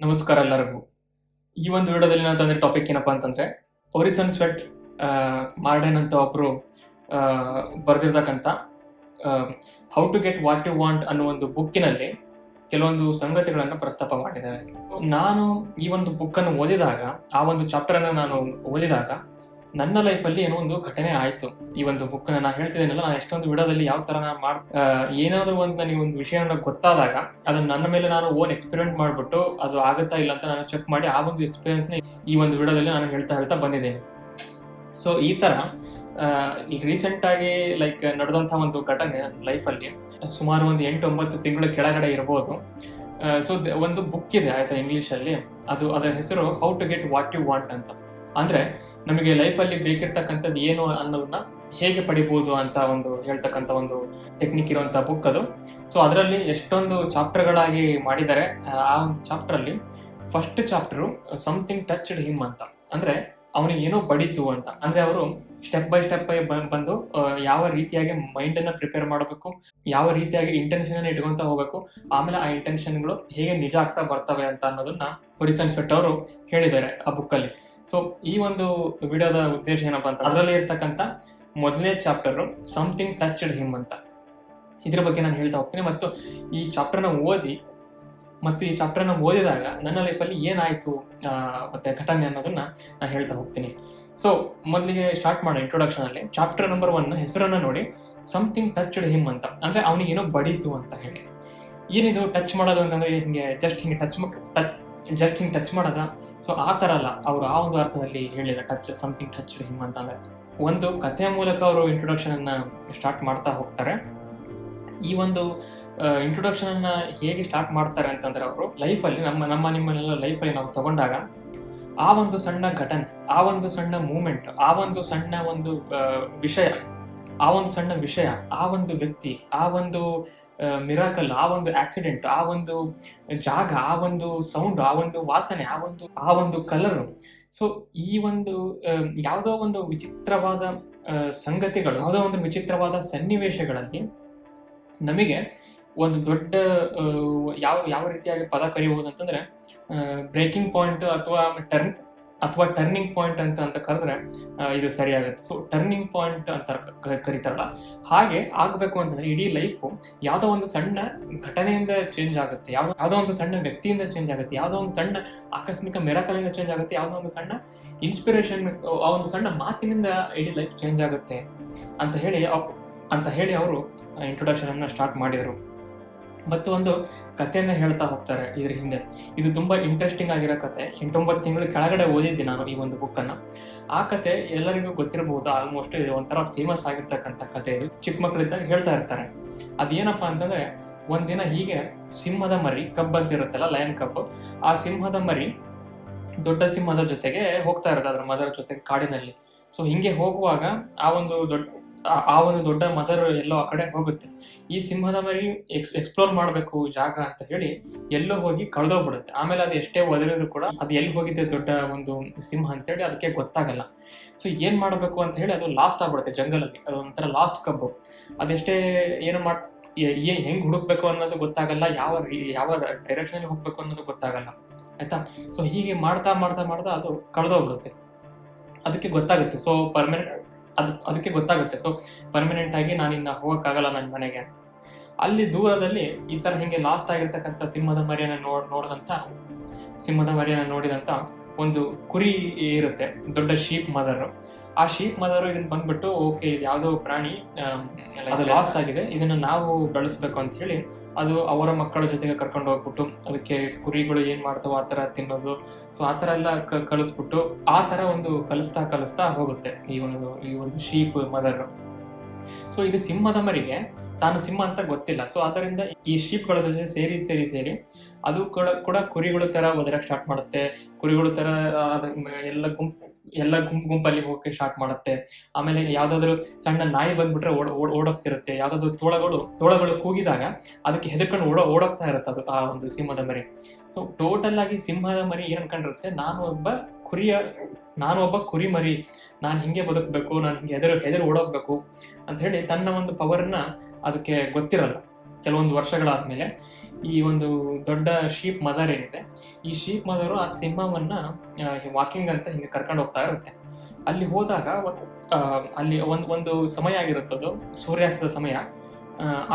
ನಮಸ್ಕಾರ ಎಲ್ಲರಿಗೂ. ಈ ಒಂದು ವಿಡಿಯೋದಲ್ಲಿ ನಾನು ತಂದ್ರೆ ಟಾಪಿಕ್ ಏನಪ್ಪಾ ಅಂತಂದ್ರೆ ಒರಿಸನ್ ಸ್ವೆಟ್ ಮಾರ್ಡೆನ್ ಅಂತ ಒಬ್ರು ಬರೆದಿರ್ತಕ್ಕಂಥ how to get what you want ಅನ್ನೋ ಒಂದು ಬುಕ್ಕಿನಲ್ಲಿ ಕೆಲವೊಂದು ಸಂಗತಿಗಳನ್ನು ಪ್ರಸ್ತಾಪ ಮಾಡಿದ್ದಾರೆ. ನಾನು ಈ ಒಂದು ಬುಕ್ಕನ್ನು ಓದಿದಾಗ, ಆ ಒಂದು ಚಾಪ್ಟರ್ ಅನ್ನು ನಾನು ಓದಿದಾಗ ನನ್ನ ಲೈಫಲ್ಲಿ ಏನೋ ಒಂದು ಘಟನೆ ಆಯ್ತು. ಈ ಒಂದು ಬುಕ್ ನಾನು ಹೇಳ್ತಿದ್ದೇನಲ್ಲ, ನಾನು ಎಷ್ಟೊಂದು ವಿಡೋದಲ್ಲಿ ಯಾವ ತರ ನಾನು ಮಾಡ್ ಏನಾದ್ರೂ ಒಂದು ನನಗೆ ಒಂದು ವಿಷಯ ಗೊತ್ತಾದಾಗ, ಅದನ್ನ ನನ್ನ ಮೇಲೆ ನಾನು ಓನ್ ಎಕ್ಸ್ಪೆರಿಮೆಂಟ್ ಮಾಡಿಬಿಟ್ಟು ಅದು ಆಗುತ್ತಾ ಇಲ್ಲ ಅಂತ ನಾನು ಚೆಕ್ ಮಾಡಿ ಆ ಒಂದು ಎಕ್ಸ್ಪೀರಿಯನ್ಸ್ ಈ ಒಂದು ವಿಡೋದಲ್ಲಿ ನಾನು ಹೇಳ್ತಾ ಹೇಳ್ತಾ ಬಂದಿದ್ದೇನೆ. ಸೊ ಈ ತರ ಈಗ ರೀಸೆಂಟ್ ಆಗಿ ಲೈಕ್ ನಡೆದಂತ ಒಂದು ಘಟನೆ ಲೈಫಲ್ಲಿ ಸುಮಾರು ಒಂದು ಎಂಟು ಒಂಬತ್ತು ತಿಂಗಳ ಕೆಳಗಡೆ ಇರಬಹುದು ಸೊ ಒಂದು ಬುಕ್ ಇದೆ, ಆಯ್ತಾ ಅಲ್ಲಿ. ಅದು ಅದರ ಹೆಸರು how to get what you want ಅಂತ. ಅಂದ್ರೆ ನಮಗೆ ಲೈಫಲ್ಲಿ ಬೇಕಿರ್ತಕ್ಕಂಥದ್ದು ಏನು ಅನ್ನೋದನ್ನ ಹೇಗೆ ಪಡಿಬಹುದು ಅಂತ ಒಂದು ಹೇಳ್ತಕ್ಕಂಥ ಒಂದು ಟೆಕ್ನಿಕ್ ಇರುವಂತ ಬುಕ್ ಅದು. ಸೊ ಅದರಲ್ಲಿ ಎಷ್ಟೊಂದು ಚಾಪ್ಟರ್ಗಳಾಗಿ ಮಾಡಿದ್ದಾರೆ. ಆ ಒಂದು ಚಾಪ್ಟರ್ ಅಲ್ಲಿ first chapter something touched him ಅಂತ. ಅಂದ್ರೆ ಅವನಿಗೆ ಏನೋ ಬಡಿತು ಅಂತ. ಅಂದ್ರೆ ಅವರು ಸ್ಟೆಪ್ ಬೈ ಸ್ಟೆಪ್ ಬಂದು ಯಾವ ರೀತಿಯಾಗಿ ಮೈಂಡ್ ಅನ್ನ ಪ್ರಿಪೇರ್ ಮಾಡಬೇಕು, ಯಾವ ರೀತಿಯಾಗಿ ಇಂಟೆನ್ಷನ್ ಇಟ್ಕೊಂತ ಹೋಗಬೇಕು, ಆಮೇಲೆ ಆ ಇಂಟೆನ್ಷನ್ಗಳು ಹೇಗೆ ನಿಜ ಆಗ್ತಾ ಬರ್ತವೆ ಅಂತ ಅನ್ನೋದನ್ನ ಹೊರಿಸನ್ ಅವರು ಹೇಳಿದ್ದಾರೆ ಆ ಬುಕ್ಕಲ್ಲಿ ಅಲ್ಲಿ. ಸೊ ಈ ಒಂದು ವಿಡಿಯೋದ ಉದ್ದೇಶ ಏನಪ್ಪ ಅಂತ ಅದರಲ್ಲಿ ಇರ್ತಕ್ಕಂಥ ಮೊದಲನೇ ಚಾಪ್ಟರ್ ಸಮಥಿಂಗ್ ಟಚ್ಡ್ ಹಿಮ್ ಅಂತ. ಇದ್ರ ಬಗ್ಗೆ ನಾನು ಹೇಳ್ತಾ ಹೋಗ್ತೀನಿ. ಮತ್ತು ಈ ಚಾಪ್ಟರ್ನ ಓದಿ, ಮತ್ತು ಈ ಚಾಪ್ಟರ್ನ ಓದಿದಾಗ ನನ್ನ ಲೈಫಲ್ಲಿ ಏನಾಯ್ತು ಮತ್ತು ಘಟನೆ ಅನ್ನೋದನ್ನ ನಾನು ಹೇಳ್ತಾ ಹೋಗ್ತೀನಿ. ಸೊ ಮೊದಲಿಗೆ ಸ್ಟಾರ್ಟ್ ಮಾಡೋ ಇಂಟ್ರೊಡಕ್ಷನಲ್ಲಿ ಚಾಪ್ಟರ್ ನಂಬರ್ ಒನ್ ಹೆಸರನ್ನ ನೋಡಿ. ಸಮಥಿಂಗ್ ಟಚ್ಡ್ ಹಿಮ್ ಅಂತ. ಅಂದ್ರೆ ಅವನಿಗೆ ಏನೋ ಬಡೀತು ಅಂತ ಹೇಳಿ. ಏನಿದು ಟಚ್ ಮಾಡೋದು ಅಂತಂದ್ರೆ, ಹಿಂಗೆ ಜಸ್ಟ್ ಹಿಂಗೆ ಟಚ್ ಟಚ್ ಹಿಂಗೆ ಟಚ್ ಮಾಡೋದ? ಸೊ ಆ ಥರ ಅಲ್ಲ. ಅವರು ಆ ಒಂದು ಅರ್ಥದಲ್ಲಿ ಹೇಳಿಲ್ಲ ಟಚ್ ಸಮಥಿಂಗ್ ಟಚ್ ಹಿಮ್ ಅಂತ ಅಂದ್ರೆ ಒಂದು ಕಥೆಯ ಮೂಲಕ ಅವರು ಇಂಟ್ರೊಡಕ್ಷನ್ ಅನ್ನ ಸ್ಟಾರ್ಟ್ ಮಾಡ್ತಾ ಹೋಗ್ತಾರೆ. ಈ ಒಂದು ಇಂಟ್ರೊಡಕ್ಷನ್ ಅನ್ನ ಹೇಗೆ ಸ್ಟಾರ್ಟ್ ಮಾಡ್ತಾರೆ ಅಂತಂದ್ರೆ ಅವರು ಲೈಫಲ್ಲಿ ನಮ್ಮ ನಮ್ಮ ನಿಮ್ಮನ್ನೆಲ್ಲ ಲೈಫಲ್ಲಿ ನಾವು ತಗೊಂಡಾಗ, ಆ ಒಂದು ಸಣ್ಣ ಘಟನೆ, ಆ ಒಂದು ಸಣ್ಣ ಮೂಮೆಂಟ್ ಆ ಒಂದು ಸಣ್ಣ ಒಂದು ವಿಷಯ, ಆ ಒಂದು ಸಣ್ಣ ವಿಷಯ, ಆ ಒಂದು ವ್ಯಕ್ತಿ, ಆ ಒಂದು ಮಿರಾಕಲ್ ಆ ಒಂದು ಆಕ್ಸಿಡೆಂಟ್ ಆ ಒಂದು ಜಾಗ, ಆ ಒಂದು ಸೌಂಡ್ ಆ ಒಂದು ವಾಸನೆ, ಆ ಒಂದು ಆ ಒಂದು ಕಲರ್ ಸೊ ಈ ಒಂದು ಯಾವುದೋ ಒಂದು ವಿಚಿತ್ರವಾದ ಸಂಗತಿಗಳು, ಯಾವುದೋ ಒಂದು ವಿಚಿತ್ರವಾದ ಸನ್ನಿವೇಶಗಳಲ್ಲಿ ನಮಗೆ ಒಂದು ದೊಡ್ಡ ಯಾವ ಯಾವ ರೀತಿಯಾಗಿ ಪದ ಕರಿಬಹುದು ಅಂತಂದ್ರೆ ಬ್ರೇಕಿಂಗ್ ಪಾಯಿಂಟ್ ಅಥವಾ ಟರ್ನ್ ಅಥವಾ ಟರ್ನಿಂಗ್ ಪಾಯಿಂಟ್ ಅಂತ ಅಂತ ಕರೆದ್ರೆ ಇದು ಸರಿಯಾಗುತ್ತೆ. ಸೊ ಟರ್ನಿಂಗ್ ಪಾಯಿಂಟ್ ಅಂತ ಕರೀತಾರಲ್ಲ. ಹಾಗೆ ಆಗಬೇಕು ಅಂತಂದ್ರೆ ಇಡೀ ಲೈಫು ಯಾವುದೋ ಒಂದು ಸಣ್ಣ ಘಟನೆಯಿಂದ ಚೇಂಜ್ ಆಗುತ್ತೆ. ಯಾವ್ದೋ, ಯಾವುದೋ ಒಂದು ಸಣ್ಣ ವ್ಯಕ್ತಿಯಿಂದ ಚೇಂಜ್ ಆಗುತ್ತೆ. ಯಾವುದೋ ಒಂದು ಸಣ್ಣ ಆಕಸ್ಮಿಕ ಮೆರಕಲಿಂದ ಚೇಂಜ್ ಆಗುತ್ತೆ. ಯಾವುದೋ ಒಂದು ಸಣ್ಣ ಇನ್ಸ್ಪಿರೇಷನ್ ಆ ಒಂದು ಸಣ್ಣ ಮಾತಿನಿಂದ ಇಡೀ ಲೈಫ್ ಚೇಂಜ್ ಆಗುತ್ತೆ ಅಂತ ಹೇಳಿ ಅಂತ ಹೇಳಿ ಅವರು ಇಂಟ್ರೊಡಕ್ಷನ್ ಅನ್ನ ಸ್ಟಾರ್ಟ್ ಮಾಡಿದರು. ಮತ್ತು ಒಂದು ಕಥೆಯನ್ನು ಹೇಳ್ತಾ ಹೋಗ್ತಾರೆ ಇದ್ರ ಹಿಂದೆ. ಇದು ತುಂಬಾ ಇಂಟ್ರೆಸ್ಟಿಂಗ್ ಆಗಿರೋ ಕತೆ ಎಂಟೊಂಬತ್ತು ತಿಂಗಳು ಕೆಳಗಡೆ ಓದಿದ್ದೆ ನಾನು ಈ ಒಂದು ಬುಕ್ಕನ್ನು ಆ ಕತೆ ಎಲ್ಲರಿಗೂ ಗೊತ್ತಿರಬಹುದು ಆಲ್ಮೋಸ್ಟ್ ಇದು ಒಂಥರ ಫೇಮಸ್ ಆಗಿರ್ತಕ್ಕಂಥ ಕತೆ ಇದು. ಚಿಕ್ಕ ಮಕ್ಕಳಿದ್ದಾಗ ಹೇಳ್ತಾ ಇರ್ತಾರೆ. ಅದೇನಪ್ಪ ಅಂತಂದ್ರೆ ಒಂದಿನ ಹೀಗೆ ಸಿಂಹದ ಮರಿ ಕಬ್ ಅಂತ ಇರುತ್ತಲ್ಲ ಲಯನ್ ಕಬ್ ಆ ಸಿಂಹದ ಮರಿ ದೊಡ್ಡ ಸಿಂಹದ ಜೊತೆಗೆ ಹೋಗ್ತಾ ಇರೋದು, ಅದ್ರ ಮದರ್ ಜೊತೆಗೆ ಕಾಡಿನಲ್ಲಿ. ಸೊ ಹಿಂಗೆ ಹೋಗುವಾಗ ಆ ಒಂದು ದೊಡ್ಡ ಆ- ಒಂದು ದೊಡ್ಡ ಮದರ್ ಎಲ್ಲೋ ಆ ಕಡೆ ಹೋಗುತ್ತೆ. ಈ ಸಿಂಹದ ಮರಿ ಎಕ್ಸ್ ಎಕ್ಸ್ಪ್ಲೋರ್ ಮಾಡಬೇಕು ಜಾಗ ಅಂತ ಹೇಳಿ ಎಲ್ಲೋ ಹೋಗಿ ಕಳೆದೋಗ್ಬಿಡುತ್ತೆ. ಆಮೇಲೆ ಅದು ಎಷ್ಟೇ ಒದರಿದ್ರು ಕೂಡ ಅದು ಎಲ್ಲಿ ಹೋಗಿದೆ ದೊಡ್ಡ ಒಂದು ಸಿಂಹ ಅಂತೇಳಿ ಅದಕ್ಕೆ ಗೊತ್ತಾಗಲ್ಲ. ಸೊ ಏನ್ ಮಾಡಬೇಕು ಅಂತ ಹೇಳಿ ಅದು ಲಾಸ್ಟ್ ಆಗ್ಬಿಡುತ್ತೆ ಅದು ಒಂಥರ ಲಾಸ್ಟ್ ಕಬ್ಬು. ಅದೆಷ್ಟೇ ಏನು ಮಾಡ್ ಏನ್ ಹೆಂಗ್ ಹುಡುಕ್ಬೇಕು ಅನ್ನೋದು ಗೊತ್ತಾಗಲ್ಲ, ಯಾವ ಯಾವ ಡೈರೆಕ್ಷನ್ ಹೋಗ್ಬೇಕು ಅನ್ನೋದು ಗೊತ್ತಾಗಲ್ಲ. ಆಯ್ತಾ? ಸೊ ಹೀಗೆ ಮಾಡ್ತಾ ಮಾಡ್ತಾ ಮಾಡ್ತಾ ಅದು ಕಳೆದೋಗ್ಬಿಡುತ್ತೆ. ಅದಕ್ಕೆ ಗೊತ್ತಾಗುತ್ತೆ. ಸೊ ಪರ್ಮನೆಂಟ್ ಅದು ಅದಕ್ಕೆ ಗೊತ್ತಾಗುತ್ತೆ. ಸೊ ಪರ್ಮನೆಂಟ್ ಆಗಿ ನಾನಿನ್ನ ಹೋಗೋಕ್ಕಾಗಲ್ಲ ನನ್ನ ಮನೆಗೆ ಅಂತ. ಅಲ್ಲಿ ದೂರದಲ್ಲಿ ಈ ತರ ಹಿಂಗೆ ಲಾಸ್ಟ್ ಆಗಿರ್ತಕ್ಕಂಥ ಸಿಂಹದ ಮರಿಯನ್ನ ನೋಡ್, ನೋಡಿದಂತ, ಸಿಂಹದ ಮರಿಯನ್ನ ನೋಡಿದಂತ ಒಂದು ಕುರಿ ಇರುತ್ತೆ. ದೊಡ್ಡ ಶೀಪ್ ಮದರ್ ಆ ಶೀಪ್ ಮದರ್ ಇದನ್ನ ಬಂದ್ಬಿಟ್ಟು ಓಕೆ ಇದು ಯಾವ್ದೋ ಪ್ರಾಣಿ ಆಮ್, ಅದು ಲಾಸ್ಟ್ ಆಗಿದೆ. ಇದನ್ನ ನಾವು ಬೆಳೆಸ್ಬೇಕು ಅಂತ ಹೇಳಿ ಅದು ಅವರ ಮಕ್ಕಳ ಜೊತೆಗೆ ಕರ್ಕೊಂಡು ಹೋಗ್ಬಿಟ್ಟು ಅದಕ್ಕೆ ಕುರಿಗಳು ಏನ್ ಮಾಡ್ತಾವೋ ಆ ತರ ತಿನ್ನೋದು. ಸೊ ಆ ತರ ಎಲ್ಲ ಕಲಿಸ್ಬಿಟ್ಟು ಆ ತರ ಒಂದು ಕಲಿಸ್ತಾ ಕಲಿಸ್ತಾ ಹೋಗುತ್ತೆ ಈ ಒಂದು ಈ ಒಂದು ಶೀಪ್ ಮದರ್ ಸೊ ಇದು ಸಿಂಹದ ಮರಿಗೆ ತಾನು ಸಿಂಹ ಅಂತ ಗೊತ್ತಿಲ್ಲ. ಸೊ ಅದರಿಂದ ಈ ಶೀಪ್ಗಳ ಜೊತೆ ಸೇರಿ ಸೇರಿ ಸೇರಿ ಅದು ಕೂಡ ಕೂಡ ಕುರಿಗಳ ತರ ಒದರಕ್ ಸ್ಟಾರ್ಟ್ ಮಾಡುತ್ತೆ. ಕುರಿಗಳ ತರ ಎಲ್ಲ ಗುಂಪು ಎಲ್ಲ ಗುಂಪು ಗುಂಪಲ್ಲಿ ಹೋಗಕ್ಕೆ ಸ್ಟಾರ್ಟ್ ಮಾಡುತ್ತೆ. ಆಮೇಲೆ ಯಾವ್ದಾದ್ರು ಸಣ್ಣ ನಾಯಿ ಬಂದ್ಬಿಟ್ರೆ ಓಡ್, ಓಡ್- ಓಡೋಗ್ತಿರುತ್ತೆ. ಯಾವ್ದಾದ್ರು ತೋಳಗಳು ತೋಳಗಳು ಕೂಗಿದಾಗ ಅದಕ್ಕೆ ಹೆದರ್ಕೊಂಡು ಓಡ, ಓಡೋಗ್ತಾ ಇರುತ್ತೆ ಅದು ಆ ಒಂದು ಸಿಂಹದ ಮರಿ. ಸೊ ಟೋಟಲ್ ಆಗಿ ಸಿಂಹದ ಮರಿ ಏನ್ ಅನ್ಕೊಂಡಿರುತ್ತೆ? ನಾನು ಒಬ್ಬ ಕುರಿಯ, ನಾನು ಒಬ್ಬ ಕುರಿ ಮರಿ. ನಾನು ಹಿಂಗೆ ಬದುಕಬೇಕು, ನಾನು ಹಿಂಗೆ ಹೆದರು ಹೆದರು ಓಡೋಗ್ಬೇಕು ಅಂತ ಹೇಳಿ ತನ್ನ ಒಂದು ಪವರ್ನ ಅದಕ್ಕೆ ಗೊತ್ತಿರಲ್ಲ. ಕೆಲವೊಂದು ವರ್ಷಗಳಾದ್ಮೇಲೆ. ಈ ಒಂದು ದೊಡ್ಡ ಶೀಪ್ ಮದರ್ ಏನಿದೆ, ಈ ಶೀಪ್ ಮದರು ಆ ಸಿಂಹವನ್ನ ವಾಕಿಂಗ್ ಅಂತ ಹಿಂಗೆ ಕರ್ಕೊಂಡು ಹೋಗ್ತಾ ಇರುತ್ತೆ. ಅಲ್ಲಿ ಹೋದಾಗ ಅಲ್ಲಿ ಒಂದು ಒಂದು ಸಮಯ ಆಗಿರುತ್ತದು ಸೂರ್ಯಾಸ್ತದ ಸಮಯ.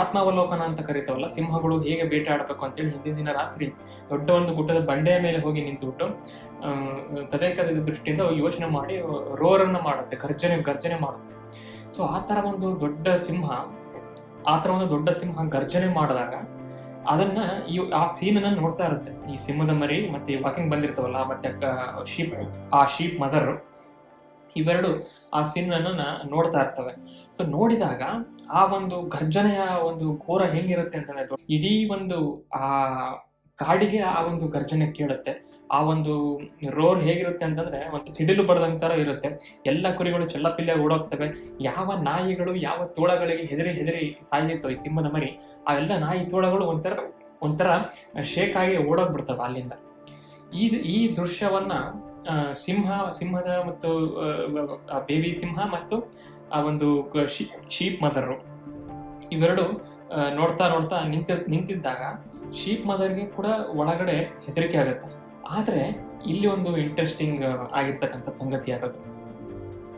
ಆತ್ಮಾವಲೋಕನ ಅಂತ ಕರಿತಾವಲ್ಲ, ಸಿಂಹಗಳು ಹೇಗೆ ಬೇಟೆ ಆಡಬೇಕು ಅಂತೇಳಿ ಹಿಂದಿನ ದಿನ ರಾತ್ರಿ ದೊಡ್ಡ ಒಂದು ಗುಡ್ಡದ ಬಂಡೆಯ ಮೇಲೆ ಹೋಗಿ ನಿಂತುಬಿಟ್ಟು ತದೇಕದ ದೃಷ್ಟಿಯಿಂದ ಯೋಚನೆ ಮಾಡಿ, ರೋರನ್ನು ಮಾಡುತ್ತೆ, ಗರ್ಜನೆ ಗರ್ಜನೆ ಮಾಡುತ್ತೆ. ಸೊ ಆ ಥರ ಒಂದು ದೊಡ್ಡ ಸಿಂಹ, ಆ ಥರ ಒಂದು ದೊಡ್ಡ ಸಿಂಹ ಗರ್ಜನೆ ಮಾಡಿದಾಗ ಅದನ್ನ ಈ ಆ ಸೀನನ್ನ ನೋಡ್ತಾ ಇರುತ್ತೆ. ಈ ಸಿಂಹದ ಮರಿ ಮತ್ತೆ ವಾಕಿಂಗ್ ಬಂದಿರ್ತಾವಲ್ಲ, ಮತ್ತೆ ಶೀಪ್ ಆ ಶೀಪ್ ಮದರ್ ಇವೆರಡು ಆ ಸೀನ್ ಅನ್ನ ನೋಡ್ತಾ ಇರ್ತವೆ. ಸೊ ನೋಡಿದಾಗ ಆ ಒಂದು ಗರ್ಜನೆಯ ಒಂದು ಘೋರ ಹೆಂಗಿರುತ್ತೆ ಅಂತಂದ್ರೆ, ಇಡೀ ಒಂದು, ಆ, ಕಾಡಿಗೆ ಆ ಒಂದು ಗರ್ಜನೆ ಕೇಳುತ್ತೆ. ಆ ಒಂದು ರೋರ್ ಹೇಗಿರುತ್ತೆ ಅಂತಂದ್ರೆ ಒಂದು ಸಿಡಿಲು ಬಡದಂಗ್ ತರ ಇರುತ್ತೆ. ಎಲ್ಲ ಕುರಿಗಳು ಚೆಲ್ಲಪಿಲ್ಲ ಓಡೋಗ್ತವೆ. ಯಾವ ನಾಯಿಗಳು, ಯಾವ ತೋಳಗಳಿಗೆ ಹೆದರಿ ಹೆದರಿ ಸಾಯಿತ್ತು ಈ ಸಿಂಹದ ಮರಿ ಆ ಎಲ್ಲ ನಾಯಿ ತೋಳಗಳು ಒಂಥರ ಒಂಥರ ಶೇಕ್ ಆಗಿ ಓಡೋಗ್ಬಿಡ್ತವೆ ಅಲ್ಲಿಂದ. ಈ ಈ ದೃಶ್ಯವನ್ನ ಸಿಂಹ, ಸಿಂಹದ ಮತ್ತು ಬೇಬಿ ಸಿಂಹ ಮತ್ತು ಆ ಒಂದು ಶೀಪ್ ಮದರ್ ಇವೆರಡು ನೋಡ್ತಾ ನೋಡ್ತಾ ನಿಂತ, ನಿಂತಿದ್ದಾಗ ಶೀಪ್ ಮದರ್ಗೆ ಕೂಡ ಒಳಗಡೆ ಹೆದರಿಕೆ ಆಗುತ್ತೆ. ಆದ್ರೆ ಇಲ್ಲಿ ಒಂದು ಇಂಟ್ರೆಸ್ಟಿಂಗ್ ಆಗಿರ್ತಕ್ಕಂಥ ಸಂಗತಿ ಆಗೋದು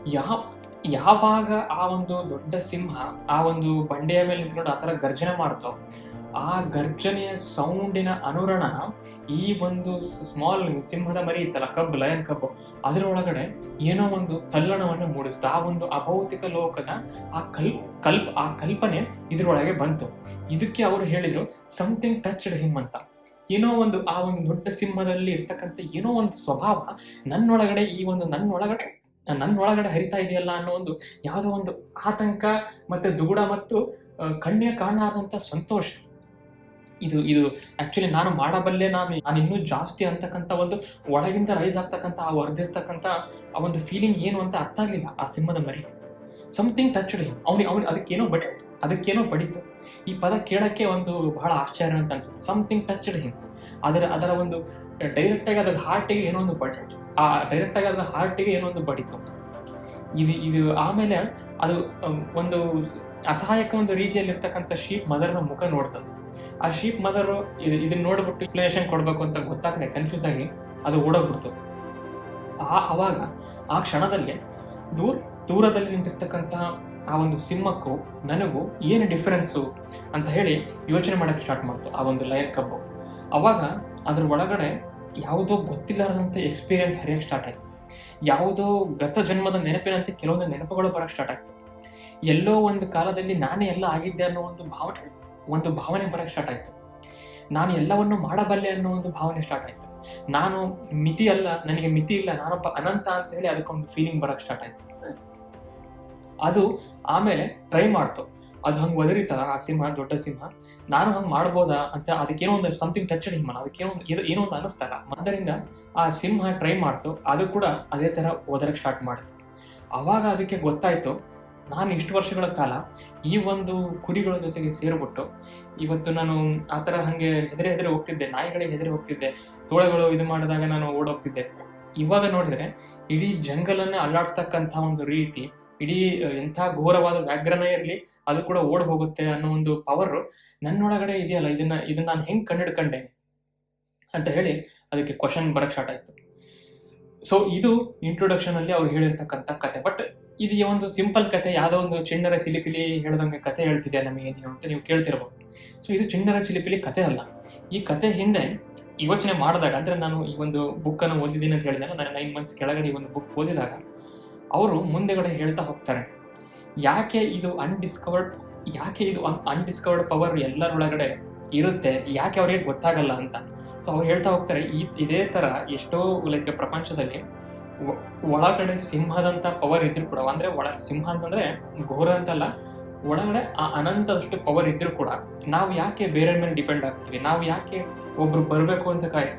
ಯಾವ, ಯಾವಾಗ ಆ ಒಂದು ದೊಡ್ಡ ಸಿಂಹ ಆ ಒಂದು ಬಂಡೆಯ ಮೇಲೆ ನಿಂತ್ಕೊಂಡು ಆ ಥರ ಗರ್ಜನೆ ಮಾಡ್ತೋ, ಆ ಗರ್ಜನೆಯ ಸೌಂಡಿನ ಅನುರಣ ಈ ಒಂದು ಸ್ಮಾಲ್ ಸಿಂಹದ ಮರಿ ಇತ್ತಲ್ಲ ಕಬ್ಬು ಲಯನ್ ಕಬ್ಬು, ಅದರೊಳಗಡೆ ಏನೋ ಒಂದು ತಲ್ಲಣವನ್ನು ಮೂಡಿಸ್ತು. ಆ ಒಂದು ಅಭೌತಿಕ ಲೋಕದ ಆ ಕಲ್, ಕಲ್ಪ, ಆ ಕಲ್ಪನೆ ಇದರೊಳಗೆ ಬಂತು. ಇದಕ್ಕೆ ಅವರು ಹೇಳಿದರು ಸಮಥಿಂಗ್ ಟಚ್ಡ್ ಹಿಮ್ ಅಂತ. ಏನೋ ಒಂದು, ಆ ಒಂದು ದೊಡ್ಡ ಸಿಂಹದಲ್ಲಿ ಇರ್ತಕ್ಕಂಥ ಏನೋ ಒಂದು ಸ್ವಭಾವ ನನ್ನೊಳಗಡೆ, ಈ ಒಂದು ನನ್ನೊಳಗಡೆ ನನ್ನೊಳಗಡೆ ಹರಿತಾ ಇದೆಯಲ್ಲ ಅನ್ನೋ ಒಂದು ಯಾವುದೋ ಒಂದು ಆತಂಕ ಮತ್ತೆ ದುಗುಡ ಮತ್ತು ಕಣ್ಣಿಗೆ ಕಾಣಾದಂಥ ಸಂತೋಷ. ಇದು ಇದು ಆಕ್ಚುಲಿ ನಾನು ಮಾಡಬಲ್ಲೆ ನಾನು ನಾನು ಇನ್ನೂ ಜಾಸ್ತಿ ಅಂತಕ್ಕಂಥ ಒಂದು ಒಳಗಿಂದ ರೈಸ್ ಆಗ್ತಕ್ಕಂಥ, ಆ ವರ್ಧಿಸ್ತಕ್ಕಂಥ, ಆ ಒಂದು ಫೀಲಿಂಗ್ ಏನು ಅಂತ ಅರ್ಥ ಆಗಲಿಲ್ಲ ಆ ಸಿಂಹದ ಮರಿ ಸಮಥಿಂಗ್ ಅವ್ನಿಗೆ ಅವ್ನಿಗೆ, ಅವನಿಗೆ ಅದಕ್ಕೇನೋ ಬಡಿ ಅದಕ್ಕೇನೋ ಬಡಿತು. ಈ ಪದ ಕೇಳಕ್ಕೆ ಒಂದು ಬಹಳ ಆಶ್ಚರ್ಯ ಅಂತ ಅನ್ಸುತ್ತೆ. ಸಮಥಿಂಗ್ ಟಚ್ಡ್ ಹಿಮ್ ಅದರ ಅದರ ಒಂದು ಡೈರೆಕ್ಟ್ ಆಗಿ ಅದರ ಹಾರ್ಟಿಗೆ ಏನೋ ಒಂದು ಬಡಿ ಆ ಡೈರೆಕ್ಟ್ ಆಗಿ ಅದರ ಹಾರ್ಟಿಗೆ ಏನೋ ಒಂದು ಬಡಿತು. ಇದು ಇದು ಆಮೇಲೆ ಅದು ಒಂದು ಅಸಹಾಯಕ ಒಂದು ರೀತಿಯಲ್ಲಿ ಇರ್ತಕ್ಕಂಥ ಶೀಪ್ ಮದರ್ನ ಮುಖ ನೋಡ್ತದೆ. ಆ ಶೀಪ್ ಮದರ್ ಇದನ್ನ ನೋಡ್ಬಿಟ್ಟು ಎಕ್ಸ್ಪ್ಲನೇಷನ್ ಕೊಡಬೇಕು ಅಂತ ಗೊತ್ತಾಗ್ತದೆ ಕನ್ಫ್ಯೂಸ್ ಆಗಿ ಅದು ಓಡೋಗ್ಬಿಡ್ತು. ಆ ಅವಾಗ ಆ ಕ್ಷಣದಲ್ಲಿ ದೂರ, ದೂರದಲ್ಲಿ ನಿಂತಿರ್ತಕ್ಕಂತಹ ಆ ಒಂದು ಸಿಂಹಕ್ಕೂ ನನಗೂ ಏನು ಡಿಫರೆನ್ಸು ಅಂತ ಹೇಳಿ ಯೋಚನೆ ಮಾಡಕ್ಕೆ ಸ್ಟಾರ್ಟ್ ಮಾಡ್ತು ಆ ಒಂದು ಲಯನ್ ಕಬ್ಬು ಅವಾಗ ಅದ್ರ ಒಳಗಡೆ ಯಾವುದೋ ಗೊತ್ತಿಲ್ಲಾರದಂಥ ಎಕ್ಸ್ಪೀರಿಯನ್ಸ್ ಹರಿಯಕ್ಕೆ ಸ್ಟಾರ್ಟ್ ಆಯಿತು. ಯಾವುದೋ ಗತ ಜನ್ಮದ ನೆನಪಿನಂತೆ ಕೆಲವೊಂದು ನೆನಪುಗಳು ಬರಕ್ಕೆ ಸ್ಟಾರ್ಟ್ ಆಯ್ತು. ಎಲ್ಲೋ ಒಂದು ಕಾಲದಲ್ಲಿ ನಾನೇ ಎಲ್ಲ ಆಗಿದ್ದೆ ಅನ್ನೋ ಒಂದು ಭಾವನೆ ಒಂದು ಭಾವನೆ ಬರಕ್ಕೆ ಸ್ಟಾರ್ಟ್ ಆಯಿತು. ನಾನು ಎಲ್ಲವನ್ನು ಮಾಡಬಲ್ಲೆ ಅನ್ನೋ ಒಂದು ಭಾವನೆ ಸ್ಟಾರ್ಟ್ ಆಯಿತು. ನಾನು ಮಿತಿ ಅಲ್ಲ, ನನಗೆ ಮಿತಿ ಇಲ್ಲ, ನಾನೊಬ್ಬ ಅನಂತ ಅಂತ ಹೇಳಿ ಅದಕ್ಕೊಂದು ಫೀಲಿಂಗ್ ಬರಕ್ಕೆ ಸ್ಟಾರ್ಟ್ ಆಯಿತು. ಅದು ಆಮೇಲೆ ಟ್ರೈ ಮಾಡ್ತು. ಅದು ಹಂಗೆ ಒದರಿತಲ್ಲ ಆ ಸಿಂಹ, ದೊಡ್ಡ ಸಿಂಹ. ನಾನು ಹಂಗೆ ಮಾಡ್ಬೋದಾ ಅಂತ ಅದಕ್ಕೇನೋ ಒಂದು ಸಮಥಿಂಗ್ ಟಚ್ ಹಿಮ್ಮನ ಅದಕ್ಕೇನೋ ಇದು- ಏನೋ ಒಂದು ಅನ್ನಿಸ್ತಲ್ಲ ಆದ್ದರಿಂದ ಆ ಸಿಂಹ ಟ್ರೈ ಮಾಡ್ತು. ಅದು ಕೂಡ ಅದೇ ಥರ ಒದರಕ್ಕೆ ಸ್ಟಾರ್ಟ್ ಮಾಡಿತು. ಅವಾಗ ಅದಕ್ಕೆ ಗೊತ್ತಾಯಿತು, ನಾನು ಇಷ್ಟು ವರ್ಷಗಳ ಕಾಲ ಈ ಒಂದು ಕುರಿಗಳ ಜೊತೆಗೆ ಸೇರಿಬಿಟ್ಟು, ಇವತ್ತು ನಾನು ಆ ಥರ ಹಾಗೆ ಹೆದರಿ ಹೆದರಿ ಹೋಗ್ತಿದ್ದೆ. ನಾಯಿಗಳಿಗೆ ಹೆದರಿ ಹೋಗ್ತಿದ್ದೆ. ತೋಳಗಳು ಇದು ಮಾಡಿದಾಗ ನಾನು ಓಡೋಗ್ತಿದ್ದೆ. ಇವಾಗ ನೋಡಿದ್ರೆ, ಇಡೀ ಜಂಗಲನ್ನ ಅಲ್ಲಾಡ್ತಕ್ಕಂಥ ಒಂದು ರೀತಿ ಇಡೀ ಎಂಥ ಘೋರವಾದ ವ್ಯಾಘ್ರನೇ ಇರಲಿ, ಅದು ಕೂಡ ಓಡ್ ಹೋಗುತ್ತೆ ಅನ್ನೋ ಒಂದು ಪವರ್ ನನ್ನೊಳಗಡೆ ಇದೆಯಲ್ಲ? ಇದನ್ನ ಇದನ್ನ ನಾನು ಹೆಂಗ್ ಕಂಡಿಡ್ಕಂಡೆ ಅಂತ ಹೇಳಿ ಅದಕ್ಕೆ ಕ್ವಶನ್ ಬರಕ್ ಸ್ಟಾರ್ಟ್ ಆಯ್ತು. ಸೊ ಇದು ಇಂಟ್ರೊಡಕ್ಷನ್ ಅಲ್ಲಿ ಅವ್ರು ಹೇಳಿರ್ತಕ್ಕಂಥ ಕತೆ. ಬಟ್ ಇದು ಒಂದು ಸಿಂಪಲ್ ಕತೆ, ಯಾವುದೋ ಒಂದು ಚಿಣ್ಣರ ಚಿಲಿಪಿಲಿ ಹೇಳ್ದಂಗೆ ಕತೆ ಹೇಳ್ತಿದೆಯಾ ನಮಗೆ ಅಂತ ನೀವು ಕೇಳ್ತಿರ್ಬೋದು. ಸೊ ಇದು ಚಿಣ್ಣರ ಚಿಲಿಪಿಲಿ ಕತೆ ಅಲ್ಲ. ಈ ಕತೆ ಹಿಂದೆ ಯೋಚನೆ ಮಾಡಿದಾಗ, ಅಂದ್ರೆ ನಾನು ಈ ಒಂದು ಬುಕ್ ಅನ್ನು ಓದಿದ್ದೀನಿ ಅಂತ ಹೇಳಿದಾಗ ನಾನು ನೈನ್ ಮಂತ್ಸ್ ಕೆಳಗಡೆ ಈ ಒಂದು ಬುಕ್ ಓದಿದಾಗ ಅವರು ಮುಂದೆಗಡೆ ಹೇಳ್ತಾ ಹೋಗ್ತಾರೆ. ಯಾಕೆ ಇದು ಅನ್ಡಿಸ್ಕವರ್ಡ್ ಯಾಕೆ ಇದು ಅನ್ಡಿಸ್ಕವರ್ಡ್ ಪವರ್ ಎಲ್ಲರೊಳಗಡೆ ಇರುತ್ತೆ, ಯಾಕೆ ಅವ್ರಿಗೆ ಗೊತ್ತಾಗಲ್ಲ ಅಂತ. ಸೊ ಅವ್ರು ಹೇಳ್ತಾ ಹೋಗ್ತಾರೆ, ಈ, ಇದೇ ತರ ಎಷ್ಟೋ ಲೈಕ್ ಪ್ರಪಂಚದಲ್ಲಿ ಒಳಗಡೆ ಸಿಂಹದಂತ ಪವರ್ ಇದ್ರೂ ಕೂಡ, ಅಂದ್ರೆ ಒಳ, ಸಿಂಹ ಅಂತಂದ್ರೆ ಘೋರ ಅಂತಲ್ಲ, ಒಳಗಡೆ ಆ ಅನಂತದಷ್ಟು ಪವರ್ ಇದ್ರೂ ಕೂಡ, ನಾವು ಯಾಕೆ ಬೇರೆ ಮೇಲೆ ಡಿಪೆಂಡ್ ಆಗ್ತೀವಿ, ನಾವು ಯಾಕೆ ಒಬ್ರು ಬರಬೇಕು ಅಂತ ಕಾಯ್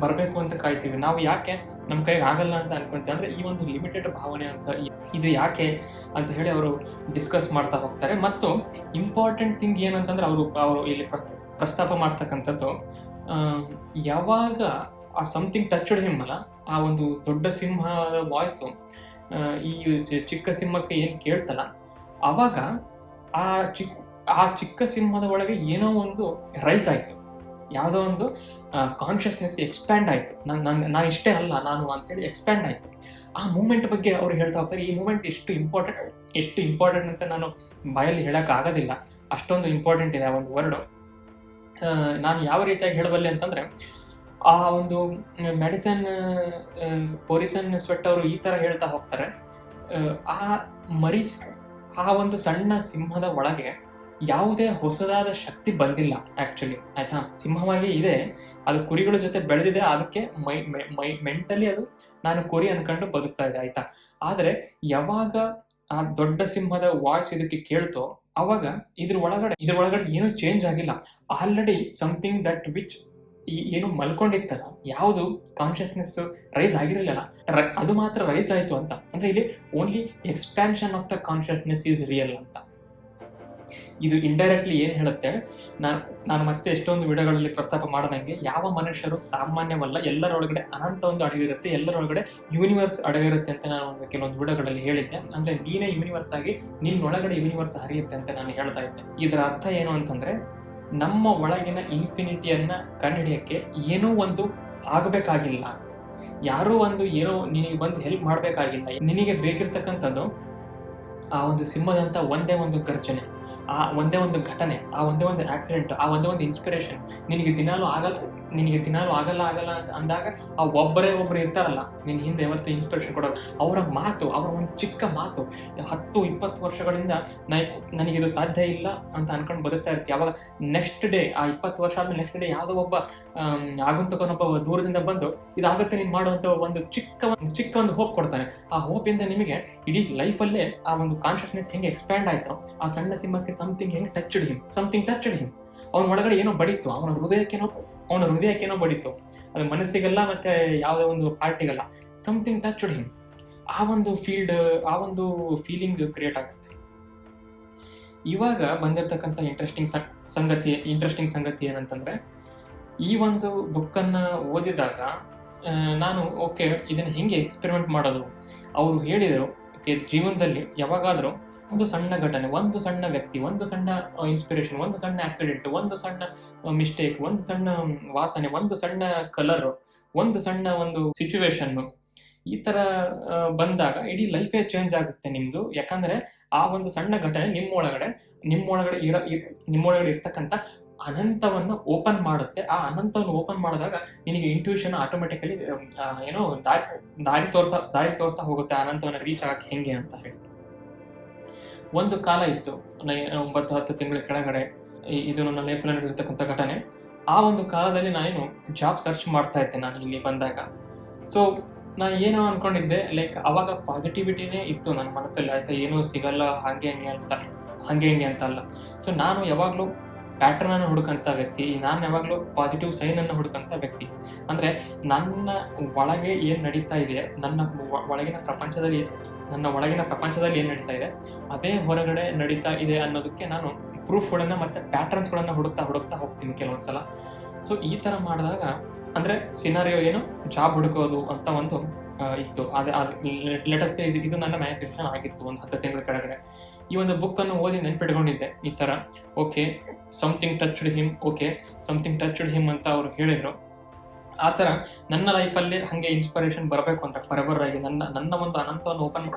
ಬರಬೇಕು ಅಂತ ಕಾಯ್ತೀವಿ. ನಾವು ಯಾಕೆ ನಮ್ಮ ಕೈಗೆ ಆಗಲ್ಲ ಅಂತ ಅನ್ಕೊಂತೀವಿ? ಅಂದರೆ ಈ ಒಂದು ಲಿಮಿಟೆಡ್ ಭಾವನೆ ಅಂತ ಇದು ಯಾಕೆ ಅಂತ ಹೇಳಿ ಅವರು ಡಿಸ್ಕಸ್ ಮಾಡ್ತಾ ಹೋಗ್ತಾರೆ. ಮತ್ತು ಇಂಪಾರ್ಟೆಂಟ್ ಥಿಂಗ್ ಏನಂತಂದ್ರೆ ಅವರು ಅವರು ಇಲ್ಲಿ ಪ್ರ- ಪ್ರಸ್ತಾಪ ಮಾಡ್ತಕ್ಕಂಥದ್ದು ಯಾವಾಗ ಆ ಸಮಥಿಂಗ್ ಟಚ್ಡ್ ಹಿಮ್ ಅಲ್ಲ, ಆ ಒಂದು ದೊಡ್ಡ ಸಿಂಹದ ವಾಯ್ಸು ಈ ಚಿಕ್ಕ ಸಿಂಹಕ್ಕೆ ಏನು ಕೇಳ್ತಲ್ಲ, ಅವಾಗ ಆ ಚಿಕ್ಕ ಆ ಚಿಕ್ಕ ಸಿಂಹದ ಒಳಗೆ ಏನೋ ಒಂದು ರೈಸ್ ಆಯ್ತು. ಯಾವುದೋ ಒಂದು ಕಾನ್ಷಿಯಸ್ನೆಸ್ ಎಕ್ಸ್ಪ್ಯಾಂಡ್ ಆಯಿತು. ನಾನು ನಾನು ನಾನು ಇಷ್ಟೇ ಅಲ್ಲ ನಾನು ಅಂತೇಳಿ ಎಕ್ಸ್ಪ್ಯಾಂಡ್ ಆಯಿತು. ಆ ಮೂಮೆಂಟ್ ಬಗ್ಗೆ ಅವ್ರು ಹೇಳ್ತಾ ಹೋಗ್ತಾರೆ ಈ ಮೂಮೆಂಟ್ ಎಷ್ಟು ಇಂಪಾರ್ಟೆಂಟ್ ಎಷ್ಟು ಇಂಪಾರ್ಟೆಂಟ್ ಅಂತ ನಾನು ಬಾಯಲ್ಲಿ ಹೇಳೋಕ್ಕಾಗೋದಿಲ್ಲ ಅಷ್ಟೊಂದು ಇಂಪಾರ್ಟೆಂಟ್ ಇದೆ ಆ ಒಂದು ವರ್ಡು ನಾನು ಯಾವ ರೀತಿಯಾಗಿ ಹೇಳಬಲ್ಲೆ ಅಂತಂದರೆ ಆ ಒಂದು ಮೆಡಿಸನ್ ಪೊರಿಸನ್ ಸ್ವೆಟ್ ಅವರು ಈ ಥರ ಹೇಳ್ತಾ ಹೋಗ್ತಾರೆ. ಆ, ಆ ಮರಿ ಆ ಒಂದು ಸಣ್ಣ ಸಿಂಹದ ಒಳಗೆ ಯಾವುದೇ ಹೊಸದಾದ ಶಕ್ತಿ ಬಂದಿಲ್ಲ ಆ್ಯಕ್ಚುಲಿ ಆಯ್ತಾ? ಸಿಂಹವಾಗಿ ಇದೆ. ಅದು ಕುರಿಗಳ ಜೊತೆ ಬೆಳೆದಿದೆ. ಅದಕ್ಕೆ ಮೈ ಮೈ ಮೆಂಟಲಿ ಅದು ನಾನು ಕುರಿ ಅನ್ಕೊಂಡು ಬದುಕ್ತಾ ಇದೆ, ಆಯ್ತಾ? ಆದರೆ ಯಾವಾಗ ಆ ದೊಡ್ಡ ಸಿಂಹದ ವಾಯ್ಸ್ ಇದಕ್ಕೆ ಕೇಳ್ತೋ, ಅವಾಗ ಇದ್ರ ಒಳಗಡೆ ಇದ್ರ ಒಳಗಡೆ ಏನು ಚೇಂಜ್ ಆಗಿಲ್ಲ. ಆಲ್ರೆಡಿ ಸಮಥಿಂಗ್ ದಟ್ ವಿಚ್ ಏನು ಮಲ್ಕೊಂಡಿತ್ತಲ್ಲ, ಯಾವುದು ಕಾನ್ಷಿಯಸ್ನೆಸ್ ರೈಸ್ ಆಗಿರಲಿಲ್ಲ. ಅದು ಮಾತ್ರ ರೈಸ್ ಆಯ್ತು ಅಂತ. ಅಂದ್ರೆ ಇಲ್ಲಿ only expansion of the consciousness is real ಅಂತ. ಇದು ಇಂಡೈರೆಕ್ಟ್ಲಿ ಏನ್ ಹೇಳುತ್ತೆ? ನಾನು ನಾನು ಮತ್ತೆ ಎಷ್ಟೊಂದು ವಿಡಿಯೋಗಳಲ್ಲಿ ಪ್ರಸ್ತಾಪ ಮಾಡದಂಗೆ ಯಾವ ಮನುಷ್ಯರು ಸಾಮಾನ್ಯವಲ್ಲ, ಎಲ್ಲರೊಳಗಡೆ ಅನಂತ ಒಂದು ಅಡಗಿರುತ್ತೆ ಎಲ್ಲರೊಳಗಡೆ ಯೂನಿವರ್ಸ್ ಅಡಗಿರುತ್ತೆ ಅಂತ ನಾನು ಒಂದು ಕೆಲವೊಂದು ವಿಡಿಯೋಗಳಲ್ಲಿ ಹೇಳಿದ್ದೆ. ಅಂದ್ರೆ ನೀನೇ ಯೂನಿವರ್ಸ್ ಆಗಿ, ನಿನ್ನೊಳಗಡೆ ಯೂನಿವರ್ಸ್ ಹರಿಯುತ್ತೆ ಅಂತ ನಾನು ಹೇಳ್ತಾ ಇದ್ದೆ. ಇದರ ಅರ್ಥ ಏನು ಅಂತಂದ್ರೆ, ನಮ್ಮ ಒಳಗಿನ ಇನ್ಫಿನಿಟಿಯನ್ನ ಕಂಡುಹಿಡಿಯೋಕ್ಕೆ ಏನೂ ಒಂದು ಆಗಬೇಕಾಗಿಲ್ಲ. ಯಾರೂ ಒಂದು, ಏನೋ ನಿನಗೆ ಬಂದು ಹೆಲ್ಪ್ ಮಾಡಬೇಕಾಗಿಲ್ಲ. ನಿನಗೆ ಬೇಕಿರ್ತಕ್ಕಂಥದ್ದು ಆ ಒಂದು ಸಿಂಹದಂಥ ಒಂದೇ ಒಂದು ಗರ್ಜನೆ. ಆ ಒಂದೇ ಒಂದು ಘಟನೆ, ಆ ಒಂದೇ ಒಂದು ಆಕ್ಸಿಡೆಂಟ್ ಆ ಒಂದೇ ಒಂದು ಇನ್ಸ್ಪಿರೇಷನ್ ನಿನಗೆ ದಿನಾಲೂ ಆಗಲ್ಲ ನಿನಗೆ ದಿನಾಲು ಆಗಲ್ಲ ಆಗಲ್ಲ ಅಂತ ಅಂದಾಗ ಆ ಒಬ್ಬರೇ ಒಬ್ಬರು ಇರ್ತಾರಲ್ಲ ನಿನ್ನ ಹಿಂದೆ ಯಾವತ್ತು ಇನ್ಸ್ಪಿರೇಷನ್ ಕೊಡೋರು. ಅವರ ಮಾತು, ಅವರ ಒಂದು ಚಿಕ್ಕ ಮಾತು, ಹತ್ತು, ಇಪ್ಪತ್ತು ವರ್ಷಗಳಿಂದ ನೈ ನನಗಿದು ಸಾಧ್ಯ ಇಲ್ಲ ಅಂತ ಅನ್ಕೊಂಡು ಬದುಕ್ತಾ ಇರ್ತೀವಿ ಅವಾಗ ನೆಕ್ಸ್ಟ್ ಡೇ ಆ ಇಪ್ಪತ್ತು ವರ್ಷ ಆದ್ಮೇಲೆ ನೆಕ್ಸ್ಟ್ ಡೇ ಯಾವುದೋ ಒಬ್ಬ ಆಗಂತಕನೊಬ್ಬ ದೂರದಿಂದ ಬಂದು ಇದಾಗುತ್ತೆ ನೀನು ಮಾಡುವಂಥ ಒಂದು ಚಿಕ್ಕ ಒಂದು ಚಿಕ್ಕ ಒಂದು ಹೋಪ್ ಕೊಡ್ತಾನೆ. ಆ ಹೋಪಿಂದ ನಿಮಗೆ ಇಡೀ ಲೈಫಲ್ಲೇ ಆ ಒಂದು ಕಾನ್ಷಿಯಸ್ನೆಸ್ ಹೆಂಗೆ ಎಕ್ಸ್ಪ್ಯಾಂಡ್ ಆಯಿತು, ಆ ಸಣ್ಣ ಸಿಂಹಕ್ಕೆ ಸಮಥಿಂಗ್ ಹೆಂಗೆ touched him something touched him ಅವನ ಒಳಗಡೆ ಏನೋ ಬಡಿತ್ತು, ಅವನ ಹೃದಯಕ್ಕೇನೋ ಅವನ ಹೃದಯಕ್ಕೇನೋ ಬಡಿತು. ಅದು ಮನಸ್ಸಿಗೆಲ್ಲ ಮತ್ತೆ ಯಾವುದೇ ಒಂದು ಪಾರ್ಟಿಗಲ್ಲ. ಸಮಥಿಂಗ್ ಟಚ್ ಹಿಮ್ ಆ ಒಂದು ಫೀಲ್ಡ್ ಆ ಒಂದು ಫೀಲಿಂಗ್ ಕ್ರಿಯೇಟ್ ಆಗುತ್ತೆ. ಇವಾಗ ಬಂದಿರತಕ್ಕಂಥ ಇಂಟ್ರೆಸ್ಟಿಂಗ್ ಸಂಗತಿ ಇಂಟ್ರೆಸ್ಟಿಂಗ್ ಸಂಗತಿ ಏನಂತಂದ್ರೆ, ಈ ಒಂದು ಬುಕ್ಕನ್ನು ಓದಿದಾಗ ನಾನು ಓಕೆ ಇದನ್ನ ಹೆಂಗೆ ಎಕ್ಸ್ಪೆರಿಮೆಂಟ್ ಮಾಡೋದು? ಅವರು ಹೇಳಿದರು ಓಕೆ ಜೀವನದಲ್ಲಿ ಯಾವಾಗಾದರೂ ಒಂದು ಸಣ್ಣ ಘಟನೆ, ಒಂದು ಸಣ್ಣ ವ್ಯಕ್ತಿ, ಒಂದು ಸಣ್ಣ ಇನ್ಸ್ಪಿರೇಷನ್ ಒಂದು ಸಣ್ಣ ಆಕ್ಸಿಡೆಂಟ್ ಒಂದು ಸಣ್ಣ ಮಿಸ್ಟೇಕ್ ಒಂದು ಸಣ್ಣ ವಾಸನೆ, ಒಂದು ಸಣ್ಣ ಕಲರ್ ಒಂದು ಸಣ್ಣ ಒಂದು ಸಿಚುವೇಶನ್ ಈ ತರ ಬಂದಾಗ ಇಡೀ ಲೈಫೇ ಚೇಂಜ್ ಆಗುತ್ತೆ ನಿಮ್ದು. ಯಾಕಂದ್ರೆ ಆ ಒಂದು ಸಣ್ಣ ಘಟನೆ ನಿಮ್ಮ ಒಳಗಡೆ ನಿಮ್ಮ ಒಳಗಡೆ ಇರ ನಿಮ್ಮೊಳಗಡೆ ಇರ್ತಕ್ಕಂಥ ಅನಂತವನ್ನು ಓಪನ್ ಮಾಡುತ್ತೆ. ಆ ಅನಂತವನ್ನು ಓಪನ್ ಮಾಡಿದಾಗ ನಿನಗೆ ಇಂಟ್ಯೂಷನ್ ಆಟೋಮೆಟಿಕಲಿ ಏನೋ ದಾರಿ ದಾರಿ ತೋರ್ಸ, ದಾರಿ ತೋರಿಸ್ತಾ ಹೋಗುತ್ತೆ ಅನಂತವನ್ನು ರೀಚ್ ಆಗಕ್ಕೆ ಹೆಂಗೆ ಅಂತ ಹೇಳಿ. ಒಂದು ಕಾಲ ಇತ್ತು. ಒಂಬತ್ತು, ಹತ್ತು ತಿಂಗಳ ಕೆಳಗಡೆ ಇದು ನನ್ನ ಲೈಫಲ್ಲಿ ನಡೆದಿರ್ತಕ್ಕಂಥ ಘಟನೆ. ಆ ಒಂದು ಕಾಲದಲ್ಲಿ ನಾನು ಜಾಬ್ ಸರ್ಚ್ ಮಾಡ್ತಾ ಇದ್ದೆ ನಾನು ಇಲ್ಲಿ ಬಂದಾಗ. ಸೊ ನಾನು ಏನೋ ಅನ್ಕೊಂಡಿದ್ದೆ ಲೈಕ್ ಅವಾಗ ಪಾಸಿಟಿವಿಟಿನೇ ಇತ್ತು ನನ್ನ ಮನಸ್ಸಲ್ಲಿ. ಆಯ್ತಾ, ಏನೂ ಸಿಗಲ್ಲ, ಹಾಗೆ, ಹಂಗೆ ಅಂತ, ಹಾಗೆ, ಹಿಂಗೆ ಅಂತ ಅಲ್ಲ. ಸೊ ನಾನು ಯಾವಾಗಲೂ ಪ್ಯಾಟರ್ನ್ ಅನ್ನು ಹುಡುಕಂತ ವ್ಯಕ್ತಿ, ನಾನು ಯಾವಾಗಲೂ ಪಾಸಿಟಿವ್ ಸೈನ್ ಅನ್ನು ಹುಡುಕಂತ ವ್ಯಕ್ತಿ. ಅಂದ್ರೆ ನನ್ನ ಒಳಗೆ ಏನ್ ನಡೀತಾ ಇದೆ, ನನ್ನ ಒಳಗಿನ ಪ್ರಪಂಚದಲ್ಲಿ, ನನ್ನ ಒಳಗಿನ ಪ್ರಪಂಚದಲ್ಲಿ ಏನ್ ನಡೀತಾ ಇದೆ, ಅದೇ ಹೊರಗಡೆ ನಡೀತಾ ಇದೆ ಅನ್ನೋದಕ್ಕೆ ನಾನು ಪ್ರೂಫ್ಗಳನ್ನ ಮತ್ತೆ ಪ್ಯಾಟರ್ನ್ಸ್ಗಳನ್ನ ಹುಡುಕ್ತಾ ಹುಡುಕ್ತಾ ಹೋಗ್ತೀನಿ ಕೆಲವೊಂದ್ಸಲ. ಸೊ ಈ ತರ ಮಾಡಿದಾಗ, ಅಂದ್ರೆ ಸಿನಾರಿಯೋ ಏನು? ಜಾಬ್ ಹುಡುಕೋದು ಅಂತ ಒಂದು ಇತ್ತು. ಅದೇ ಲೆಟರ್ಸ್ ಇದು ನನ್ನ ಮ್ಯಾನಿಫೆಸ್ಟೇಷನ್ ಆಗಿತ್ತು, ಒಂದು ಹತ್ತು ತಿಂಗಳ ಕೆಳಗಡೆ. ಈ ಒಂದು ಬುಕ್ ಅನ್ನು ಓದಿ ನೆನ್ಪಿಟ್ಕೊಂಡಿದ್ದೆ ಈ ತರ. Okay something touched him okay something touched him ಅಂತ ಅವ್ರು ಹೇಳಿದ್ರು. ಆ ಥರ ನನ್ನ ಲೈಫಲ್ಲಿ ಹಾಗೆ ಇನ್ಸ್ಪಿರೇಷನ್ ಬರಬೇಕು ಅಂತ ಫರೆವರ್ ಆಗಿ ನನ್ನ ನನ್ನ ಒಂದು ಅನಂತವನ್ನು ಓಪನ್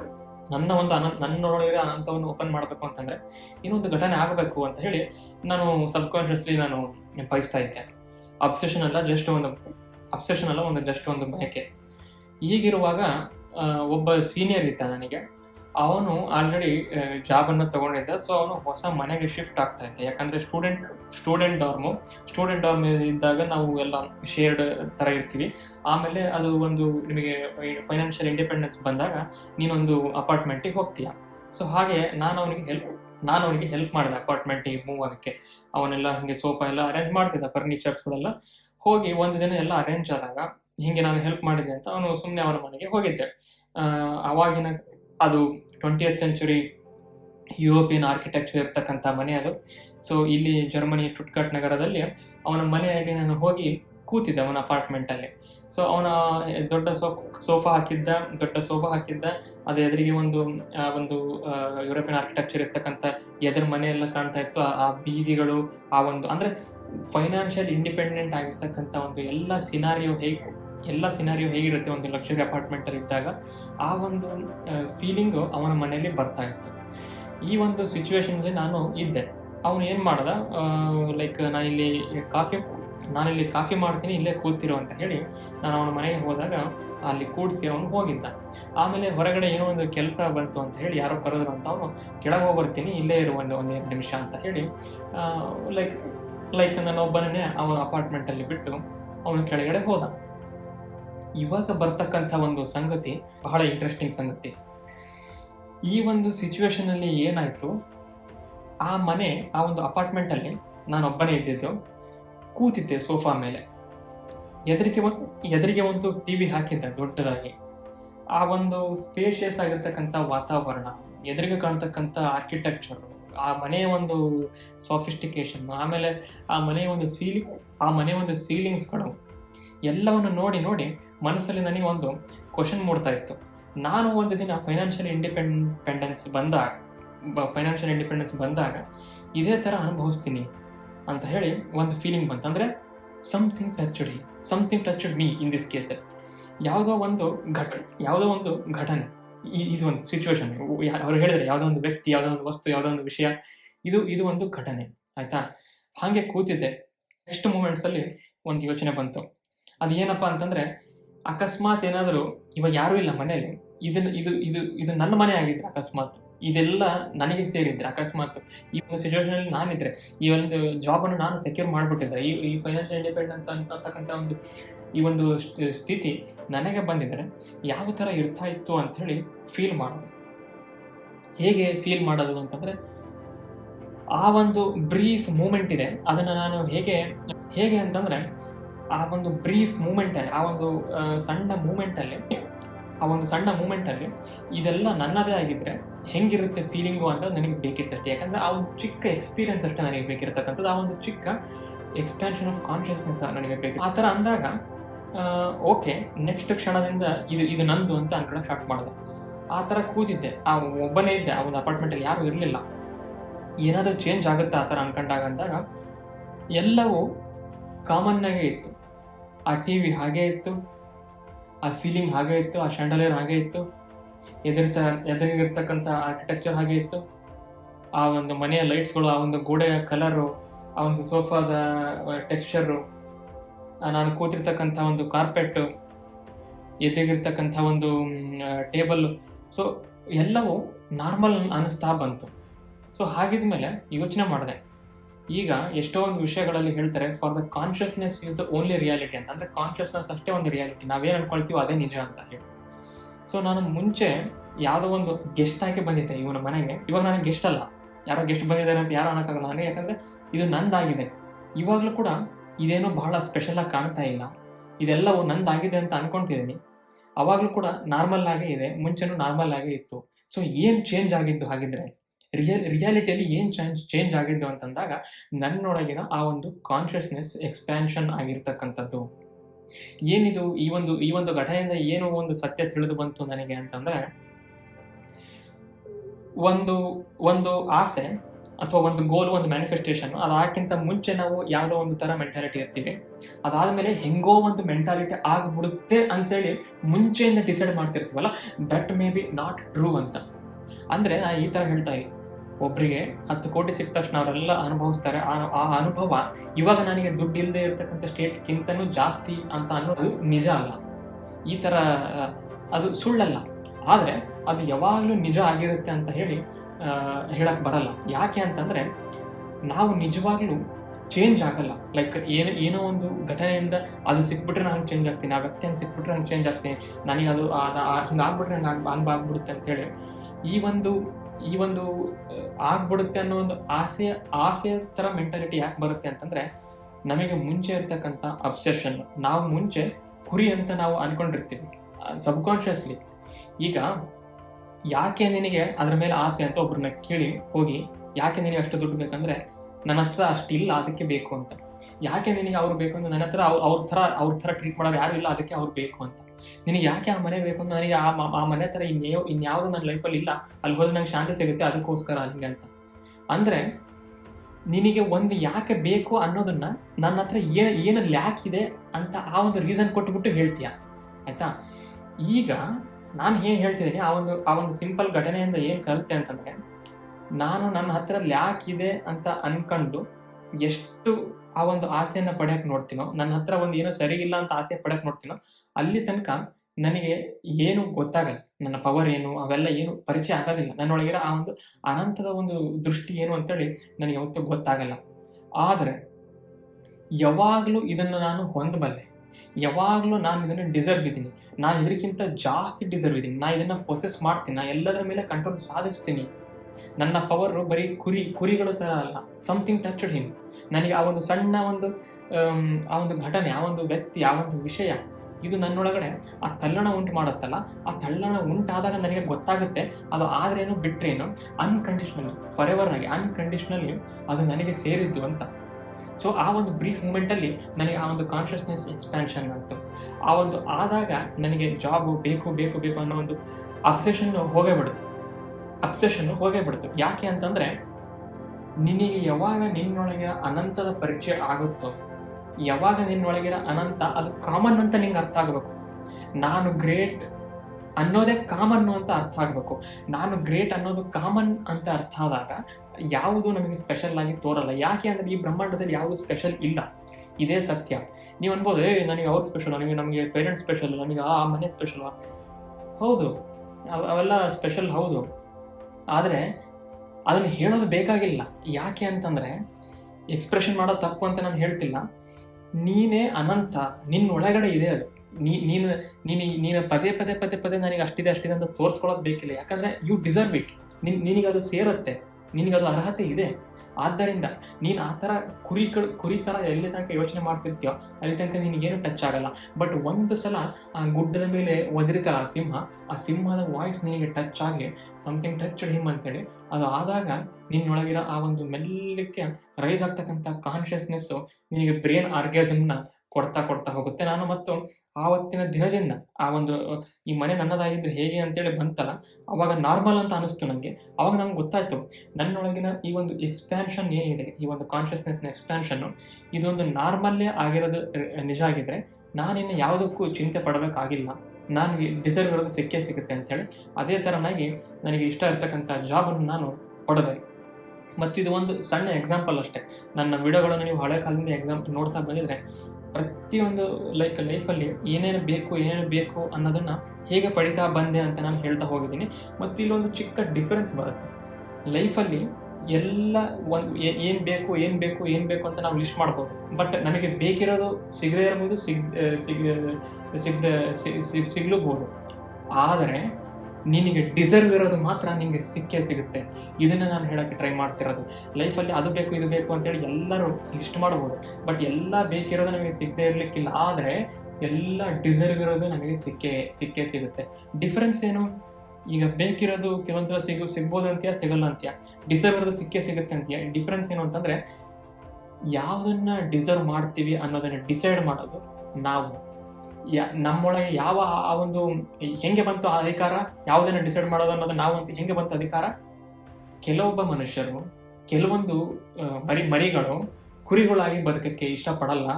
ನನ್ನ ಒಂದು ಅನಂತ ನನ್ನೊಳಗಿರೋ ಅನಂತವನ್ನು ಓಪನ್ ಮಾಡಬೇಕು ಅಂತಂದ್ರೆ ಇನ್ನೊಂದು ಘಟನೆ ಆಗಬೇಕು ಅಂತ ಹೇಳಿ ನಾನು ಸಬ್ ಕಾನ್ಶಿಯಸ್ಲಿ ನಾನು ಬಯಸ್ತಾ ಇದ್ದೆ. ಅಬ್ಸೆಷನ್ ಅಲ್ಲ ಜಸ್ಟ್ ಒಂದು ಅಬ್ಸೆಷನ್ ಅಲ್ಲ, ಒಂದು ಜಸ್ಟ್ ಒಂದು ಬಯಕೆ. ಈಗಿರುವಾಗ ಒಬ್ಬ ಸೀನಿಯರ್ ಇದ್ದ ನನಗೆ. ಅವನು ಆಲ್ರೆಡಿ ಜಾಬ್ ಅನ್ನು ತಗೊಂಡಿದ್ದ. ಸೊ ಅವನು ಹೊಸ ಮನೆಗೆ ಶಿಫ್ಟ್ ಆಗ್ತಾ ಇದ್ದ. ಯಾಕಂದ್ರೆ student student dorm student dorm ಇದ್ದಾಗ ನಾವು ಎಲ್ಲ ಶೇರ್ಡ್ ತರ ಇರ್ತೀವಿ. ಆಮೇಲೆ ಅದು ಒಂದು ನಿಮಗೆ ಫೈನಾನ್ಷಿಯಲ್ ಇಂಡಿಪೆಂಡೆನ್ಸ್ ಬಂದಾಗ ನೀನೊಂದು ಅಪಾರ್ಟ್ಮೆಂಟಿಗೆ ಹೋಗ್ತೀಯ. ಸೊ ಹಾಗೆ ನಾನು ಅವನಿಗೆ ಹೆಲ್ಪ್ ನಾನು ಅವನಿಗೆ ಹೆಲ್ಪ್ ಮಾಡಿದೆ ಅಪಾರ್ಟ್ಮೆಂಟಿಗೆ ಮೂವ್ ಆಗೋಕ್ಕೆ. ಅವನೆಲ್ಲ ಹಿಂಗೆ ಸೋಫಾ ಎಲ್ಲ ಅರೇಂಜ್ ಮಾಡ್ತಿದ್ದ ಫರ್ನಿಚರ್ಸ್ಗಳೆಲ್ಲ ಹೋಗಿ ಒಂದು ದಿನ ಎಲ್ಲ ಅರೇಂಜ್ ಆದಾಗ ಹಿಂಗೆ ನಾನು ಹೆಲ್ಪ್ ಮಾಡಿದೆ ಅಂತ ಅವನು ಸುಮ್ಮನೆ ಅವನ ಮನೆಗೆ ಹೋಗಿದ್ದೆ. ಅವಾಗಿನ ಅದು ಟ್ವೆಂಟಿಯತ್ ಸೆಂಚುರಿ ಯುರೋಪಿಯನ್ ಆರ್ಕಿಟೆಕ್ಚರ್ ಇರ್ತಕ್ಕಂಥ ಮನೆ ಅದು. ಸೊ ಇಲ್ಲಿ ಜರ್ಮನಿ ಟುಟ್ಕಟ್ ನಗರದಲ್ಲಿ ಅವನ ಮನೆಯಾಗೆ ನಾನು ಹೋಗಿ ಕೂತಿದ್ದೆ ಅವನ ಅಪಾರ್ಟ್ಮೆಂಟ್ ಅಲ್ಲಿ. ಸೊ ಅವನ ದೊಡ್ಡ ಸೋಫಾ ಸೋಫಾ ಹಾಕಿದ್ದ, ದೊಡ್ಡ ಸೋಫಾ ಹಾಕಿದ್ದ, ಅದು ಎದುರಿಗೆ ಒಂದು ಒಂದು ಯುರೋಪಿಯನ್ ಆರ್ಕಿಟೆಕ್ಚರ್ ಇರ್ತಕ್ಕಂಥ ಎದುರು ಮನೆ ಎಲ್ಲ ಕಾಣ್ತಾ ಇತ್ತು. ಆ ಬೀದಿಗಳು, ಆ ಒಂದು, ಅಂದ್ರೆ ಫೈನಾನ್ಷಿಯಲ್ ಇಂಡಿಪೆಂಡೆಂಟ್ ಆಗಿರ್ತಕ್ಕಂಥ ಒಂದು ಎಲ್ಲ ಸಿನಾರಿಯೋ ಹೇಗೆ ಎಲ್ಲ ಸಿನಾರಿಯೋ ಹೇಗಿರುತ್ತೆ ಒಂದು ಲಕ್ಷರಿ ಅಪಾರ್ಟ್ಮೆಂಟಲ್ಲಿ ಇದ್ದಾಗ, ಆ ಒಂದು ಫೀಲಿಂಗು ಅವನ ಮನೆಯಲ್ಲಿ ಬರ್ತಾ ಇತ್ತು. ಈ ಒಂದು ಸಿಚುವೇಶನಲ್ಲಿ ನಾನು ಇದ್ದೆ. ಅವನು ಏನು ಮಾಡ್ದ? ಲೈಕ್ ನಾನಿಲ್ಲಿ ಕಾಫಿ ನಾನಿಲ್ಲಿ ಕಾಫಿ ಮಾಡ್ತೀನಿ, ಇಲ್ಲೇ ಕೂತಿರೋ ಅಂತ ಹೇಳಿ ನಾನು ಅವನ ಮನೆಗೆ ಹೋದಾಗ ಅಲ್ಲಿ ಕೂಡಿಸಿ ಅವನು ಹೋಗಿದ್ದ. ಆಮೇಲೆ ಹೊರಗಡೆ ಏನೋ ಒಂದು ಕೆಲಸ ಬಂತು ಅಂತ ಹೇಳಿ ಯಾರೋ ಕರೆದ್ರು ಅಂತ ಅವನು ಕೆಳಗೆ ಹೋಗ್ಬರ್ತೀನಿ, ಇಲ್ಲೇ ಇರು ಒಂದು ಒಂದೆರಡು ನಿಮಿಷ ಅಂತ ಹೇಳಿ ಲೈಕ್ ಲೈಕ್ ನಾನು ಒಬ್ಬನೇ ಅವನ ಅಪಾರ್ಟ್ಮೆಂಟಲ್ಲಿ ಬಿಟ್ಟು ಅವನು ಕೆಳಗಡೆ ಹೋದ. ಇವಾಗ ಬರ್ತಕ್ಕಂಥ ಒಂದು ಸಂಗತಿ, ಬಹಳ ಇಂಟ್ರೆಸ್ಟಿಂಗ್ ಸಂಗತಿ. ಈ ಒಂದು ಸಿಚುವೇಶನ್ ಅಲ್ಲಿ ಏನಾಯ್ತು, ಆ ಮನೆ, ಆ ಒಂದು ಅಪಾರ್ಟ್ಮೆಂಟ್ ಅಲ್ಲಿ ನಾನು ಒಬ್ಬನೇ ಇದ್ದಿದ್ದು, ಕೂತಿದ್ದೆ ಸೋಫಾ ಮೇಲೆ. ಎದುರಿಗೆ ಒಂದು ಎದುರಿಗೆ ಒಂದು ಟಿವಿ ಹಾಕಿದ್ದೆ ದೊಡ್ಡದಾಗಿ. ಆ ಒಂದು ಸ್ಪೇಷಿಯಸ್ ಆಗಿರ್ತಕ್ಕಂಥ ವಾತಾವರಣ, ಎದುರಿಗೆ ಕಾಣ್ತಕ್ಕಂಥ ಆರ್ಕಿಟೆಕ್ಚರ್ ಆ ಮನೆಯ ಒಂದು ಸಾಫಿಸ್ಟಿಕೇಶನ್ ಆಮೇಲೆ ಆ ಮನೆಯ ಒಂದು ಸೀಲಿಂಗ್ ಆ ಮನೆಯ ಒಂದು ಸೀಲಿಂಗ್ಸ್ಗಳು ಎಲ್ಲವನ್ನು ನೋಡಿ ನೋಡಿ ಮನಸ್ಸಲ್ಲಿ ನನಗೆ ಒಂದು ಕ್ವಶನ್ ಮೂಡ್ತಾ ಇತ್ತು. ನಾನು ಒಂದು ದಿನ ಫೈನಾನ್ಷಿಯಲ್ ಇಂಡಿಪೆಂಡೆನ್ಸ್ ಬಂದಾಗ ಫೈನಾನ್ಷಿಯಲ್ ಇಂಡಿಪೆಂಡೆನ್ಸ್ ಬಂದಾಗ ಇದೇ ಥರ ಅನುಭವಿಸ್ತೀನಿ ಅಂತ ಹೇಳಿ ಒಂದು ಫೀಲಿಂಗ್ ಬಂತು. ಅಂದರೆ something touched he something touched me in this case ಯಾವುದೋ ಒಂದು ಘಟ ಯಾವುದೋ ಒಂದು ಘಟನೆ ಇದು ಒಂದು ಸಿಚುವೇಶನ್ ಅವ್ರು ಹೇಳಿದ್ರೆ ಯಾವುದೋ ಒಂದು ವ್ಯಕ್ತಿ, ಯಾವುದೋ ಒಂದು ವಸ್ತು, ಯಾವುದೋ ಒಂದು ವಿಷಯ, ಇದು ಇದು ಒಂದು ಘಟನೆ, ಆಯಿತಾ? ಹಾಗೆ ಕೂತಿದ್ದೆ. ನೆಕ್ಸ್ಟ್ ಮೂಮೆಂಟ್ಸಲ್ಲಿ ಒಂದು ಯೋಚನೆ ಬಂತು. ಅದು ಏನಪ್ಪ ಅಂತಂದ್ರೆ ಅಕಸ್ಮಾತ್ ಏನಾದರೂ ಇವಾಗ ಯಾರೂ ಇಲ್ಲ ಮನೆಯಲ್ಲಿ. ಇದನ್ನ, ಇದು ಇದು ಇದು ನನ್ನ ಮನೆ ಆಗಿದ್ರೆ ಅಕಸ್ಮಾತ್. ಇದೆಲ್ಲ ನನಗೆ ಸೇರಿದ್ರೆ ಅಕಸ್ಮಾತ್. ಈ ಒಂದು ಸಿಚುವೇಶನ್ ಅಲ್ಲಿ ನಾನಿದ್ರೆ, ಈ ಒಂದು ಜಾಬ್ ಅನ್ನು ನಾನು ಸೆಕ್ಯೂರ್ ಮಾಡ್ಬಿಟ್ಟಿದ್ದೆ ಈ ಈ ಫೈನಾನ್ಷಿಯಲ್ ಇಂಡಿಪೆಂಡೆನ್ಸ್ ಅಂತಕ್ಕಂಥ ಒಂದು, ಈ ಒಂದು ಸ್ಥಿತಿ ನನಗೆ ಬಂದಿದ್ರೆ ಯಾವ ಥರ ಇರ್ತಾ ಇತ್ತು ಅಂತ ಹೇಳಿ ಫೀಲ್ ಮಾಡೋದು. ಹೇಗೆ ಫೀಲ್ ಮಾಡೋದು ಅಂತಂದ್ರೆ, ಆ ಒಂದು ಬ್ರೀಫ್ ಮೂಮೆಂಟ್ ಇದೆ. ಅದನ್ನು ನಾನು ಹೇಗೆ ಹೇಗೆ ಅಂತಂದ್ರೆ ಆ ಒಂದು ಬ್ರೀಫ್ ಮೂಮೆಂಟ್ ಆ ಒಂದು ಸಣ್ಣ ಮೂಮೆಂಟಲ್ಲಿ ಆ ಒಂದು ಸಣ್ಣ ಮೂಮೆಂಟ್ ಅಲ್ಲಿ ಇದೆಲ್ಲ ನನ್ನದೇ ಆಗಿದ್ರೆ ಹೆಂಗಿರುತ್ತೆ ಫೀಲಿಂಗು ಅಂತ ನನಗೆ ಬೇಕಿತ್ತಷ್ಟೇ. ಯಾಕಂದ್ರೆ ಆ ಒಂದು ಚಿಕ್ಕ ಎಕ್ಸ್ಪೀರಿಯನ್ಸ್ ಅಷ್ಟೇ ನನಗೆ ಬೇಕಿರತಕ್ಕಂಥದ್ದು. ಆ ಒಂದು ಚಿಕ್ಕ ಎಕ್ಸ್ಪ್ಯಾನ್ಷನ್ ಆಫ್ ಕಾನ್ಷಿಯಸ್ನೆಸ್ ನನಗೆ ಬೇಕು ಆ ಥರ ಅಂದಾಗ ಓಕೆ ನೆಕ್ಸ್ಟ್ ಕ್ಷಣದಿಂದ ಇದು ಇದು ನಂದು ಅಂತ ಅನ್ಕೊಂಡು ಸ್ಟಾರ್ಟ್ ಮಾಡಿದೆ. ಆ ಥರ ಕೂತಿದ್ದೆ. ಆ ಒಬ್ಬನೇ ಇದ್ದೆ. ಆ ಒಂದು ಅಪಾರ್ಟ್ಮೆಂಟಲ್ಲಿ ಯಾರೂ ಇರಲಿಲ್ಲ. ಏನಾದರೂ ಚೇಂಜ್ ಆಗುತ್ತಾ ಆ ಥರ ಅನ್ಕೊಂಡಾಗ ಅಂದಾಗ, ಎಲ್ಲವೂ ಕಾಮನ್ ಆಗೇ ಇತ್ತು. ಆ ಟಿ ವಿ ಹಾಗೆ ಇತ್ತು, ಆ ಸೀಲಿಂಗ್ ಹಾಗೆ ಇತ್ತು, ಆ ಶಾಂಡಲಿಯರ್ ಹಾಗೆ ಇತ್ತು, ಎದುರಿತ, ಎದುರಿಗಿರ್ತಕ್ಕಂಥ ಆರ್ಕಿಟೆಕ್ಚರ್ ಹಾಗೆ ಇತ್ತು. ಆ ಒಂದು ಮನೆಯ ಲೈಟ್ಸ್ಗಳು ಆ ಒಂದು ಗೋಡೆಯ ಕಲರು ಆ ಒಂದು ಸೋಫಾದ ಟೆಕ್ಸ್ಚರು ನಾನು ಕೂತಿರ್ತಕ್ಕಂಥ ಒಂದು ಕಾರ್ಪೆಟ್ ಎದುರಿಗಿರ್ತಕ್ಕಂಥ ಒಂದು ಟೇಬಲ್ ಸೊ ಎಲ್ಲವೂ ನಾರ್ಮಲ್ ಅನ್ನಿಸ್ತಾ ಬಂತು. ಸೊ ಹಾಗಿದ್ಮೇಲೆ ಯೋಚನೆ ಮಾಡಿದೆ. ಈಗ ಎಷ್ಟೋ ಒಂದು ವಿಷಯಗಳಲ್ಲಿ ಹೇಳ್ತಾರೆ for the consciousness is the only reality ಅಂತ. ಅಂದ್ರೆ ಕಾನ್ಷಿಯಸ್ನೆಸ್ ಅಷ್ಟೇ ಒಂದು ರಿಯಾಲಿಟಿ ನಾವೇನು ಅನ್ಕೊಳ್ತೀವೋ ಅದೇ ನಿಜ ಅಂತ ಹೇಳಿ. ಸೊ ನಾನು ಮುಂಚೆ ಯಾವುದೋ ಒಂದು ಗೆಸ್ಟ್ ಆಗಿ ಬಂದಿದ್ದೆ ಇವನ ಮನೆಗೆ. ಇವಾಗ ನನಗೆ ಗೆಸ್ಟ್ ಅಲ್ಲ. ಯಾರೋ ಗೆಸ್ಟ್ ಬಂದಿದ್ದಾರೆ ಅಂತ ಯಾರು ಅನ್ನೋಕ್ಕಾಗಲ್ಲ ನನಗೆ. ಯಾಕಂದ್ರೆ ಇದು ನಂದಾಗಿದೆ. ಇವಾಗಲೂ ಕೂಡ ಇದೇನೋ ಬಹಳ ಸ್ಪೆಷಲ್ ಆಗಿ ಕಾಣ್ತಾ ಇಲ್ಲ. ಇದೆಲ್ಲವೂ ನಂದಾಗಿದೆ ಅಂತ ಅನ್ಕೊಂತಿದ್ದೀನಿ ಅವಾಗಲೂ ಕೂಡ ನಾರ್ಮಲ್ ಆಗೇ ಇದೆ. ಮುಂಚೆನೂ ನಾರ್ಮಲ್ ಆಗೇ ಇತ್ತು. ಸೊ ಏನು ಚೇಂಜ್ ಆಗಿದ್ದು ಹಾಗಿದ್ರೆ? ರಿಯಲ್, ರಿಯಾಲಿಟಿಯಲ್ಲಿ ಏನು ಚೇಂಜ್ ಚೇಂಜ್ ಆಗಿದ್ದು ಅಂತಂದಾಗ ನನ್ನೊಳಗಿನ ಆ ಒಂದು ಕಾನ್ಷಿಯಸ್ನೆಸ್ ಎಕ್ಸ್ಪ್ಯಾನ್ಷನ್ ಆಗಿರ್ತಕ್ಕಂಥದ್ದು. ಏನಿದು ಈ ಒಂದು ಈ ಒಂದು ಘಟನೆಯಿಂದ ಏನು ಒಂದು ಸತ್ಯ ತಿಳಿದು ಬಂತು ನನಗೆ ಅಂತಂದ್ರೆ, ಒಂದು ಒಂದು ಆಸೆ ಅಥವಾ ಒಂದು ಗೋಲ್ ಒಂದು ಮ್ಯಾನಿಫೆಸ್ಟೇಷನ್ ಅದಕ್ಕಿಂತ ಮುಂಚೆ ನಾವು ಯಾವುದೋ ಒಂದು ತರ ಮೆಂಟಾಲಿಟಿ ಇರ್ತೀವಿ. ಅದಾದಮೇಲೆ ಹೆಂಗೋ ಒಂದು ಮೆಂಟಾಲಿಟಿ ಆಗ್ಬಿಡುತ್ತೆ ಅಂತೇಳಿ ಮುಂಚೆಯಿಂದ decide ಮಾಡ್ತಿರ್ತೀವಲ್ಲ that may be not true ಅಂತ. ಅಂದ್ರೆ ನಾ ಈ ತರ ಹೇಳ್ತಾ ಒಬ್ರಿಗೆ ಹತ್ತು ಕೋಟಿ ಸಿಕ್ಕ ತಕ್ಷಣ ಅವರೆಲ್ಲ ಅನುಭವಿಸ್ತಾರೆ. ಆ- ಅನುಭವ ಇವಾಗ ನನಗೆ ದುಡ್ಡು ಇಲ್ಲದೆ ಇರತಕ್ಕಂಥ ಸ್ಟೇಟ್ಗಿಂತನೂ ಜಾಸ್ತಿ ಅಂತ ಅನ್ನೋದು ನಿಜ ಅಲ್ಲ. ಈ ತರ, ಅದು ಸುಳ್ಳಲ್ಲ. ಆದರೆ ಅದು ಯಾವಾಗಲೂ ನಿಜ ಆಗಿರುತ್ತೆ ಅಂತ ಹೇಳಿ ಹೇಳೋಕೆ ಹೇಳಕ್ ಬರಲ್ಲ. ಯಾಕೆ ಅಂತಂದ್ರೆ ನಾವು ನಿಜವಾಗ್ಲೂ ಚೇಂಜ್ ಆಗಲ್ಲ. ಲೈಕ್ ಏನು, ಏನೋ ಒಂದು ಘಟನೆಯಿಂದ ಅದು ಸಿಕ್ಬಿಟ್ರೆ ನಾನು ಚೇಂಜ್ ಆಗ್ತೀನಿ, ಆ ವ್ಯಕ್ತಿ ಹಂಗೆ ಸಿಕ್ಬಿಟ್ರೆ ನಾನು ಚೇಂಜ್ ಆಗ್ತೀನಿ, ನನಗೆ ಅದು ಹಂಗೆ ಆಗ್ಬಿಟ್ರೆ ಹಂಗೆ ಹಂಗೆ ಆಗ್ಬಿಡುತ್ತೆ ಅಂತೇಳಿ ಈ ಒಂದು ಈ ಒಂದು ಆಗ್ಬಿಡುತ್ತೆ ಅನ್ನೋ ಒಂದು ಆಸೆ ಆಸೆ ಥರ ಮೆಂಟಾಲಿಟಿ ಯಾಕೆ ಬರುತ್ತೆ ಅಂತಂದ್ರೆ, ನಮಗೆ ಮುಂಚೆ ಇರ್ತಕ್ಕಂಥ ಅಬ್ಸೆಷನ್ ನಾವು ಮುಂಚೆ ಕುರಿ ಅಂತ ನಾವು ಅನ್ಕೊಂಡಿರ್ತೀವಿ ಸಬ್ಕಾನ್ಷಿಯಸ್ಲಿ ಈಗ ಯಾಕೆ ನಿನಗೆ ಅದ್ರ ಮೇಲೆ ಆಸೆ ಅಂತ ಒಬ್ರನ್ನ ಕೇಳಿ ಹೋಗಿ, ಯಾಕೆ ನಿನಗೆ ಅಷ್ಟು ದುಡ್ಡು ಬೇಕಂದ್ರೆ, ನನ್ನ ಹತ್ರ ಅಷ್ಟು ಇಲ್ಲ ಅದಕ್ಕೆ ಬೇಕು ಅಂತ. ಯಾಕೆ ನಿನಗೆ ಅವ್ರು ಬೇಕು ಅಂತ ನನ್ನ ಹತ್ರ ಅವ್ರ ಅವ್ರ ಥರ ಅವ್ರ ಥರ ಟ್ರೀಟ್ ಮಾಡೋರು ಯಾರು ಇಲ್ಲ, ಅದಕ್ಕೆ ಅವ್ರು ಬೇಕು ಅಂತ. ನಿನಗೆ ಯಾಕೆ ಆ ಮನೆ ಬೇಕು ಅಂತ ನನಗೆ ಆ ಆ ಮನೆ ಥರ ಇನ್ಯೋ ಇನ್ಯಾವುದು ನನ್ನ ಲೈಫಲ್ಲಿ ಇಲ್ಲ. ಅಲ್ಲಿ ಹೋದ್ರೆ ನಂಗೆ ಶಾಂತಿ ಸಿಗುತ್ತೆ, ಅದಕ್ಕೋಸ್ಕರ ಹಂಗೆ ಅಂತ. ಅಂದರೆ, ನಿನಗೆ ಒಂದು ಯಾಕೆ ಬೇಕು ಅನ್ನೋದನ್ನ ನನ್ನ ಹತ್ರ ಏನು ಏನು ಲ್ಯಾಕ್ ಇದೆ ಅಂತ ಆ ಒಂದು ರೀಸನ್ ಕೊಟ್ಬಿಟ್ಟು ಹೇಳ್ತೀಯ. ಆಯ್ತಾ? ಈಗ ನಾನು ಏನು ಹೇಳ್ತಿದ್ದೀನಿ, ಆ ಒಂದು ಆ ಒಂದು ಸಿಂಪಲ್ ಘಟನೆಯಿಂದ ಏನು ಕಲಿತೆ ಅಂತಂದರೆ, ನಾನು ನನ್ನ ಹತ್ರ ಲ್ಯಾಕ್ ಇದೆ ಅಂತ ಅನ್ಕೊಂಡು ಎಷ್ಟು ಆ ಒಂದು ಆಸೆಯನ್ನು ಪಡೆಯಕ್ ನೋಡ್ತೀನೋ, ನನ್ನ ಹತ್ರ ಒಂದು ಏನೋ ಸರಿ ಇಲ್ಲ ಅಂತ ಆಸೆ ಪಡೆಯಕ್ಕೆ ನೋಡ್ತೀನೋ, ಅಲ್ಲಿ ತನಕ ನನಗೆ ಏನು ಗೊತ್ತಾಗಲ್ಲ. ನನ್ನ ಪವರ್ ಏನು, ಅವೆಲ್ಲ ಏನು ಪರಿಚಯ ಆಗೋದಿಲ್ಲ. ನನ್ನೊಳಗಿರೋ ಆ ಒಂದು ಅನಂತದ ಒಂದು ದೃಷ್ಟಿ ಏನು ಅಂತೇಳಿ ನನಗೆ ಯಾವತ್ತೂ ಗೊತ್ತಾಗಲ್ಲ. ಆದರೆ ಯಾವಾಗಲೂ ಇದನ್ನು ನಾನು ಹೊಂದಬಲ್ಲೆ. ಯಾವಾಗಲೂ ನಾನು ಇದನ್ನು ಡಿಸರ್ವ್ ಇದ್ದೀನಿ. ನಾನು ಇದಕ್ಕಿಂತ ಜಾಸ್ತಿ ಡಿಸರ್ವ್ ಇದ್ದೀನಿ. ನಾನು ಇದನ್ನು ಪ್ರೊಸೆಸ್ ಮಾಡ್ತೀನಿ. ನಾನು ಎಲ್ಲದರ ಮೇಲೆ ಕಂಟ್ರೋಲ್ ಸಾಧಿಸ್ತೀನಿ. ನನ್ನ ಪವರು ಬರೀ ಕುರಿ, ಕುರಿಗಳು ಥರ ಅಲ್ಲ. ಸಮಥಿಂಗ್ ಟಚ್ಡ್ ಹಿಮ್ ನನಗೆ ಆ ಒಂದು ಸಣ್ಣ ಒಂದು ಆ ಒಂದು ಘಟನೆ, ಆ ಒಂದು ವ್ಯಕ್ತಿ, ಆ ಒಂದು ವಿಷಯ, ಇದು ನನ್ನೊಳಗಡೆ ಆ ತಲ್ಲಣ ಉಂಟು ಮಾಡುತ್ತಲ್ಲ, ಆ ತಲ್ಲಣ ಉಂಟಾದಾಗ ನನಗೆ ಗೊತ್ತಾಗುತ್ತೆ, ಅದು ಆದ್ರೇನು, ಬಿಟ್ರೇನು ಅನ್ಕಂಡೀಷನಲ್ ಫಾರ್ ಎವರ್ ಆಗಿ ಅನ್ಕಂಡೀಷ್ನಲಿ ಅದು ನನಗೆ ಸೇರಿದ್ದು ಅಂತ. ಸೊ ಆ ಒಂದು ಬ್ರೀಫ್ ಮೂಮೆಂಟಲ್ಲಿ ನನಗೆ ಆ ಒಂದು ಕಾನ್ಷಿಯಸ್ನೆಸ್ ಎಕ್ಸ್ಪ್ಯಾನ್ಷನ್ ಆಯಿತು ಆ ಒಂದು ಆದಾಗ ನನಗೆ ಜಾಬ್ ಬೇಕು ಬೇಕು ಬೇಕು ಅನ್ನೋ ಒಂದು ಅಬ್ಸೆಷನ್ ಹೋಗೇ ಬಿಡುತ್ತೆ ಅಬ್ಸೆಷನ್ ಹೋಗೇ ಬಿಡುತ್ತೆ. ಯಾಕೆ ಅಂತಂದ್ರೆ, ನಿನಗೆ ಯಾವಾಗ ನಿನ್ನೊಳಗಿನ ಅನಂತದ ಪರಿಚಯ ಆಗುತ್ತೋ, ಯಾವಾಗ ನಿನ್ನೊಳಗಿನ ಅನಂತ, ಅದು ಕಾಮನ್ ಅಂತ ನಿಂಗೆ ಅರ್ಥ ಆಗಬೇಕು. ನಾನು ಗ್ರೇಟ್ ಅನ್ನೋದೇ ಕಾಮನ್ ಅಂತ ಅರ್ಥ ಆಗಬೇಕು. ನಾನು ಗ್ರೇಟ್ ಅನ್ನೋದು ಕಾಮನ್ ಅಂತ ಅರ್ಥ ಆದಾಗ, ಯಾವುದು ನಮಗೆ ಸ್ಪೆಷಲ್ ಆಗಿ ತೋರಲ್ಲ. ಯಾಕೆ ಅಂದ್ರೆ, ಈ ಬ್ರಹ್ಮಾಂಡದಲ್ಲಿ ಯಾವುದು ಸ್ಪೆಷಲ್ ಇಲ್ಲ. ಇದೇ ಸತ್ಯ. ನೀವು ಅನ್ಬೋದು ಏ ನನಗೆ ಅವ್ರ ಸ್ಪೆಷಲ್ ನನಗೆ ನಮಗೆ ಪೇರೆಂಟ್ಸ್ ಸ್ಪೆಷಲ್ ನನಗೆ ಆ ಮನೆ ಸ್ಪೆಷಲ್ ಹೌದು. ಅವ್- ಅವೆಲ್ಲ ಸ್ಪೆಷಲ್ ಹೌದು. ಆದರೆ ಅದನ್ನು ಹೇಳೋದು ಬೇಕಾಗಿಲ್ಲ. ಯಾಕೆ ಅಂತಂದರೆ ಎಕ್ಸ್ಪ್ರೆಷನ್ ಮಾಡೋದು ತಪ್ಪು ಅಂತ ನಾನು ಹೇಳ್ತಿಲ್ಲ. ನೀನೇ ಅನಂತ ನಿನ್ನ ಒಳಗಡೆ ಇದೆ ಅದು. ನೀ, ನೀನು ನೀನು ನೀನು ಪದೇ ಪದೇ ಪದೇ ಪದೇ ನನಗೆ ಅಷ್ಟಿದೆ ಅಷ್ಟಿದೆ ಅಂತ ತೋರಿಸ್ಕೊಳ್ಳೋದು ಬೇಕಿಲ್ಲ. ಯಾಕಂದರೆ ಯು ಡಿಸರ್ವ್ ಇಟ್ ನಿನ್, ನಿನಗದು ಸೇರುತ್ತೆ. ನಿನಗದು ಅರ್ಹತೆ ಇದೆ. ಆದ್ದರಿಂದ ನೀನು ಆ ಥರ ಕುರಿಗಳು ಕುರಿ ಥರ ಎಲ್ಲಿ ತನಕ ಯೋಚನೆ ಮಾಡ್ತಿರ್ತೀಯೋ ಅಲ್ಲಿ ತನಕ ನಿನಗೇನು ಟಚ್ ಆಗಲ್ಲ. ಬಟ್ ಒಂದು ಸಲ ಆ ಗುಡ್ಡದ ಮೇಲೆ ಒದರಿತಲ್ಲ ಆ ಸಿಂಹ, ಆ ಸಿಂಹದ ವಾಯ್ಸ್ ನಿನಗೆ ಟಚ್ ಆಗಲಿ ಸಮಥಿಂಗ್ ಟಚ್ ಹಿಮ್ ಅಂತೇಳಿ, ಅದು ಆದಾಗ ನಿನ್ನೊಳಗಿರೋ ಆ ಒಂದು ಮೆಲ್ಲಕ್ಕೆ ರೈಸ್ ಆಗ್ತಕ್ಕಂಥ ಕಾನ್ಷಿಯಸ್ನೆಸ್ಸು ನಿನಗೆ ಬ್ರೈನ್ ಆರ್ಗ್ಯಾಸಮ್ನ ಕೊಡ್ತಾ ಕೊಡ್ತಾ ಹೋಗುತ್ತೆ. ನಾನು ಮತ್ತು ಆವತ್ತಿನ ದಿನದಿಂದ ಆ ಒಂದು, ಈ ಮನೆ ನನ್ನದಾಗಿದ್ದು ಹೇಗೆ ಅಂತೇಳಿ ಬಂತಲ್ಲ, ಅವಾಗ ನಾರ್ಮಲ್ ಅಂತ ಅನಿಸ್ತು ನನಗೆ ಅವಾಗ ನಮ್ಗೆ ಗೊತ್ತಾಯ್ತು, ನನ್ನೊಳಗಿನ ಈ ಒಂದು ಎಕ್ಸ್ಪ್ಯಾನ್ಷನ್ ಏನಿದೆ, ಈ ಒಂದು ಕಾನ್ಷಿಯಸ್ನೆಸ್ನ ಎಕ್ಸ್ಪ್ಯಾನ್ಷನ್ನು ಇದೊಂದು ನಾರ್ಮಲ್ಲೇ ಆಗಿರೋದು ನಿಜ ಆಗಿದ್ರೆ ನಾನಿನ್ನು ಯಾವುದಕ್ಕೂ ಚಿಂತೆ ಪಡಬೇಕಾಗಿಲ್ಲ. ನಾನು ಡಿಸರ್ವ್ ಇರೋದು ಸಿಕ್ಕೇ ಸಿಗುತ್ತೆ ಅಂತೇಳಿ ಅದೇ ಥರನಾಗಿ ನನಗೆ ಇಷ್ಟ ಇರ್ತಕ್ಕಂಥ ಜಾಬನ್ನು ನಾನು ಪಡೆದೆ ಮತ್ತು ಇದು ಒಂದು ಸಣ್ಣ ಎಕ್ಸಾಂಪಲ್ ಅಷ್ಟೇ. ನನ್ನ ವಿಡಿಯೋಗಳನ್ನು ನೀವು ಹಳೆ ಕಾಲದಿಂದ ಎಕ್ಸಾಂಪಲ್ ನೋಡ್ತಾ ಬಂದಿದ್ರೆ ಪ್ರತಿಯೊಂದು ಲೈಕ್ ಲೈಫಲ್ಲಿ ಏನೇನು ಬೇಕು ಏನೇನು ಬೇಕು ಅನ್ನೋದನ್ನು ಹೇಗೆ ಪಡಿತಾ ಬಂದೆ ಅಂತ ನಾನು ಹೇಳ್ತಾ ಹೋಗಿದ್ದೀನಿ. ಮತ್ತು ಇಲ್ಲೊಂದು ಚಿಕ್ಕ ಡಿಫರೆನ್ಸ್ ಬರುತ್ತೆ. ಲೈಫಲ್ಲಿ ಎಲ್ಲ ಒಂದು ಏನು ಬೇಕು ಏನು ಬೇಕು ಏನು ಬೇಕು ಅಂತ ನಾವು ಲಿಸ್ಟ್ ಮಾಡ್ಬೋದು. ಬಟ್ ನಮಗೆ ಬೇಕಿರೋದು ಸಿಗದೇ ಇರ್ಬೋದು, ಸಿಗ್ ಸಿಗ್, ಸಿಗದೆ ಸಿಗ್ಲೂಬಹುದು ಆದರೆ ನಿನಗೆ ಡಿಸರ್ವ್ ಇರೋದು ಮಾತ್ರ ನಿನಗೆ ಸಿಕ್ಕೇ ಸಿಗುತ್ತೆ. ಇದನ್ನು ನಾನು ಹೇಳೋಕ್ಕೆ ಟ್ರೈ ಮಾಡ್ತಿರೋದು. ಲೈಫಲ್ಲಿ ಅದು ಬೇಕು, ಇದು ಬೇಕು ಅಂತೇಳಿ ಎಲ್ಲರೂ ಲಿಸ್ಟ್ ಮಾಡ್ಬೋದು. ಬಟ್ ಎಲ್ಲ ಬೇಕಿರೋದು ನಮಗೆ ಸಿಗದೇ ಇರಲಿಕ್ಕಿಲ್ಲ. ಆದರೆ ಎಲ್ಲ ಡಿಸರ್ವ್ ಇರೋದು ನಮಗೆ ಸಿಕ್ಕೇ ಸಿಕ್ಕೇ ಸಿಗುತ್ತೆ. ಡಿಫ್ರೆನ್ಸ್ ಏನು? ಈಗ ಬೇಕಿರೋದು ಕೆಲವೊಂದ್ಸಲ ಸಿಗು, ಸಿಗ್ಬೋದು ಅಂತೀಯ, ಸಿಗಲ್ಲ ಅಂತೀಯ? ಡಿಸರ್ವ್ ಇರೋದು ಸಿಕ್ಕೇ ಸಿಗುತ್ತೆ ಅಂತೀಯ? ಡಿಫ್ರೆನ್ಸ್ ಏನು ಅಂತಂದರೆ, ಯಾವುದನ್ನ ಡಿಸರ್ವ್ ಮಾಡ್ತೀವಿ ಅನ್ನೋದನ್ನು ಡಿಸೈಡ್ ಮಾಡೋದು ನಾವು. ಯಾ, ನಮ್ಮೊಳಗೆ ಯಾವ ಆ ಒಂದು ಹೆಂಗೆ ಬಂತು ಆ ಅಧಿಕಾರ? ಯಾವುದನ್ನು ಡಿಸೈಡ್ ಮಾಡೋದು ಅನ್ನೋದು ನಾವು ಅಂತ ಹೆಂಗೆ ಬಂತು ಅಧಿಕಾರ? ಕೆಲವೊಬ್ಬ ಮನುಷ್ಯರು, ಕೆಲವೊಂದು ಮರಿ, ಮರಿಗಳು ಕುರಿಗಳಾಗಿ ಬದುಕಕ್ಕೆ ಇಷ್ಟಪಡಲ್ಲ.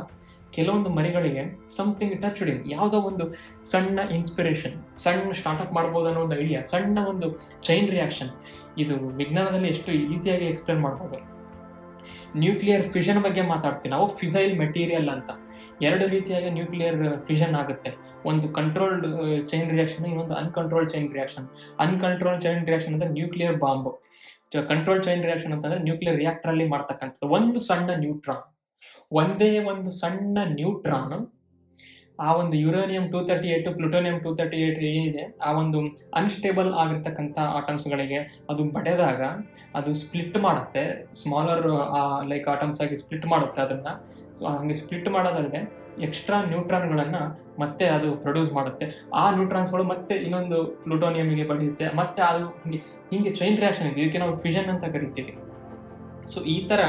ಕೆಲವೊಂದು ಮರಿಗಳಿಗೆ ಸಮಥಿಂಗ್ ಟಚ್ ಯಾವುದೋ ಒಂದು ಸಣ್ಣ ಇನ್ಸ್ಪಿರೇಷನ್ ಸಣ್ಣ ಸ್ಟಾರ್ಟಪ್ ಮಾಡ್ಬೋದು ಅನ್ನೋ ಒಂದು ಐಡಿಯಾ ಸಣ್ಣ ಒಂದು ಚೈನ್ ರಿಯಾಕ್ಷನ್ ಇದು ವಿಜ್ಞಾನದಲ್ಲಿ ಎಷ್ಟು ಈಸಿಯಾಗಿ ಎಕ್ಸ್ಪ್ಲೇನ್ ಮಾಡ್ಬೋದು. ನ್ಯೂಕ್ಲಿಯರ್ ಫಿಷನ್ ಬಗ್ಗೆ ಮಾತಾಡ್ತೀವಿ ನಾವು ಫಿಸೈಲ್ ಮೆಟೀರಿಯಲ್ ಅಂತ. ಎರಡು ರೀತಿಯಾಗಿ ನ್ಯೂಕ್ಲಿಯರ್ ಫಿಷನ್ ಆಗುತ್ತೆ. ಒಂದು ಕಂಟ್ರೋಲ್ಡ್ ಚೈನ್ ರಿಯಾಕ್ಷನ್ ಇನ್ನೊಂದು uncontrol chain reaction uncontrol chain reaction ಅಂದ್ರೆ nuclear bomb control chain reaction ಅಂತಂದ್ರೆ ನ್ಯೂಕ್ಲಿಯರ್ ರಿಯಾಕ್ಟರ್ ಅಲ್ಲಿ ಮಾಡ್ತಕ್ಕಂಥದ್ದು. ಒಂದು ಸಣ್ಣ ನ್ಯೂಟ್ರಾನ್ ಒಂದೇ ಒಂದು ಸಣ್ಣ ನ್ಯೂಟ್ರಾನ್ ಆ ಒಂದು uranium two thirty eight, plutonium two thirty eight ಏನಿದೆ, ಆ ಒಂದು ಅನ್ಸ್ಟೇಬಲ್ ಆಗಿರ್ತಕ್ಕಂಥ ಆಟಮ್ಸ್ಗಳಿಗೆ ಅದು ಬಡೆದಾಗ ಅದು ಸ್ಪ್ಲಿಟ್ ಮಾಡುತ್ತೆ. ಸ್ಮಾಲರ್ ಲೈಕ್ ಆಟಮ್ಸ್ ಆಗಿ ಸ್ಪ್ಲಿಟ್ ಮಾಡುತ್ತೆ ಅದನ್ನ. ಸೊ ಹಂಗೆ ಸ್ಪ್ಲಿಟ್ ಮಾಡೋದಲ್ಲದೆ ಎಕ್ಸ್ಟ್ರಾ ನ್ಯೂಟ್ರಾನ್ಗಳನ್ನು ಮತ್ತೆ ಅದು ಪ್ರೊಡ್ಯೂಸ್ ಮಾಡುತ್ತೆ. ಆ ನ್ಯೂಟ್ರಾನ್ಸ್ಗಳು ಮತ್ತೆ ಇನ್ನೊಂದು ಪ್ಲುಟೋನಿಯಂಗೆ ಬಡಿಯುತ್ತೆ. ಮತ್ತೆ ಅದು ಹಿಂಗೆ ಚೈನ್ ರಿಯಾಕ್ಷನ್ ಇದೆ ಇದಕ್ಕೆ ನಾವು ಫಿಷನ್ ಅಂತ ಕರಿತೀವಿ. ಸೊ ಈ ಥರ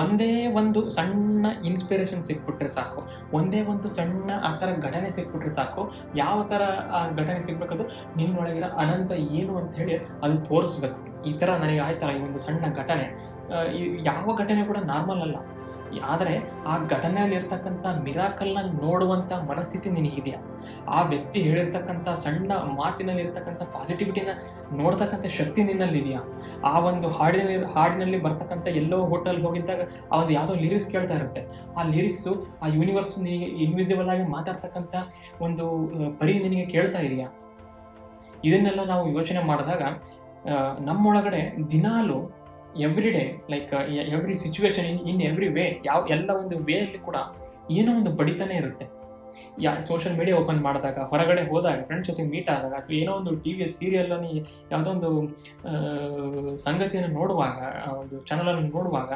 ಒಂದೇ ಒಂದು ಸಣ್ಣ ಇನ್ಸ್ಪಿರೇಷನ್ ಸಿಕ್ಬಿಟ್ರೆ ಸಾಕು. ಒಂದೇ ಒಂದು ಸಣ್ಣ ಆ ಥರ ಘಟನೆ ಸಿಕ್ಬಿಟ್ರೆ ಸಾಕು. ಯಾವ ಥರ ಆ ಘಟನೆ ಸಿಗ್ಬೇಕದು? ನಿನ್ನೊಳಗಿರೋ ಅನಂತ ಏನು ಅಂತ ಹೇಳಿ ಅದು ತೋರಿಸ್ಬೇಕು. ಈ ಥರ ನನಗೆ ಆಯ್ತಲ್ಲ ಈ ಒಂದು ಸಣ್ಣ ಘಟನೆ. ಯಾವ ಘಟನೆ ಕೂಡ ನಾರ್ಮಲ್ ಅಲ್ಲ. ಆದರೆ ಆ ಘಟನೆಯಲ್ಲಿರ್ತಕ್ಕಂಥ ಮಿರಾಕಲ್ನ ನೋಡುವಂಥ ಮನಸ್ಥಿತಿ ನಿನಗಿದೆಯಾ? ಆ ವ್ಯಕ್ತಿ ಹೇಳಿರ್ತಕ್ಕಂಥ ಸಣ್ಣ ಮಾತಿನಲ್ಲಿರ್ತಕ್ಕಂಥ ಪಾಸಿಟಿವಿಟಿನ ನೋಡ್ತಕ್ಕಂಥ ಶಕ್ತಿ ನಿನ್ನಲ್ಲಿದೆಯಾ? ಆ ಒಂದು ಹಾಡಿನಲ್ಲಿ ಹಾಡಿನಲ್ಲಿ ಬರ್ತಕ್ಕಂಥ ಎಲ್ಲೋ ಹೋಟೆಲ್ಗೆ ಹೋಗಿದ್ದಾಗ ಆ ಒಂದು ಯಾವುದೋ ಲಿರಿಕ್ಸ್ ಕೇಳ್ತಾ ಇರುತ್ತೆ. ಆ ಲಿರಿಕ್ಸು ಆ ಯೂನಿವರ್ಸ್ ನಿನಗೆ ಇನ್ವಿಸಿಬಲ್ ಆಗಿ ಮಾತಾಡ್ತಕ್ಕಂಥ ಒಂದು ಪರಿ ನಿನಗೆ ಕೇಳ್ತಾ ಇದೆಯಾ? ಇದನ್ನೆಲ್ಲ ನಾವು ಯೋಚನೆ ಮಾಡಿದಾಗ ನಮ್ಮೊಳಗಡೆ ದಿನಾಲು every day like every situation in in every way ಯಾವ ಎಲ್ಲ ಒಂದು ವೇ ಅಲ್ಲಿ ಕೂಡ ಏನೋ ಒಂದು ಬಡಿತಾನೆ ಇರುತ್ತೆ. ಯಾ ಸೋಷಿಯಲ್ ಮೀಡಿಯಾ ಓಪನ್ ಮಾಡಿದಾಗ, ಹೊರಗಡೆ ಹೋದಾಗ ಫ್ರೆಂಡ್ಸ್ ಜೊತೆ ಮೀಟ್ ಆದಾಗ, ಅಥವಾ ಏನೋ ಒಂದು ಟಿ ವಿ ಸೀರಿಯಲ್ಲಲ್ಲಿ ಯಾವುದೋ ಒಂದು ಸಂಗತಿಯನ್ನು ನೋಡುವಾಗ ಒಂದು ಚಾನಲನ್ನು ನೋಡುವಾಗ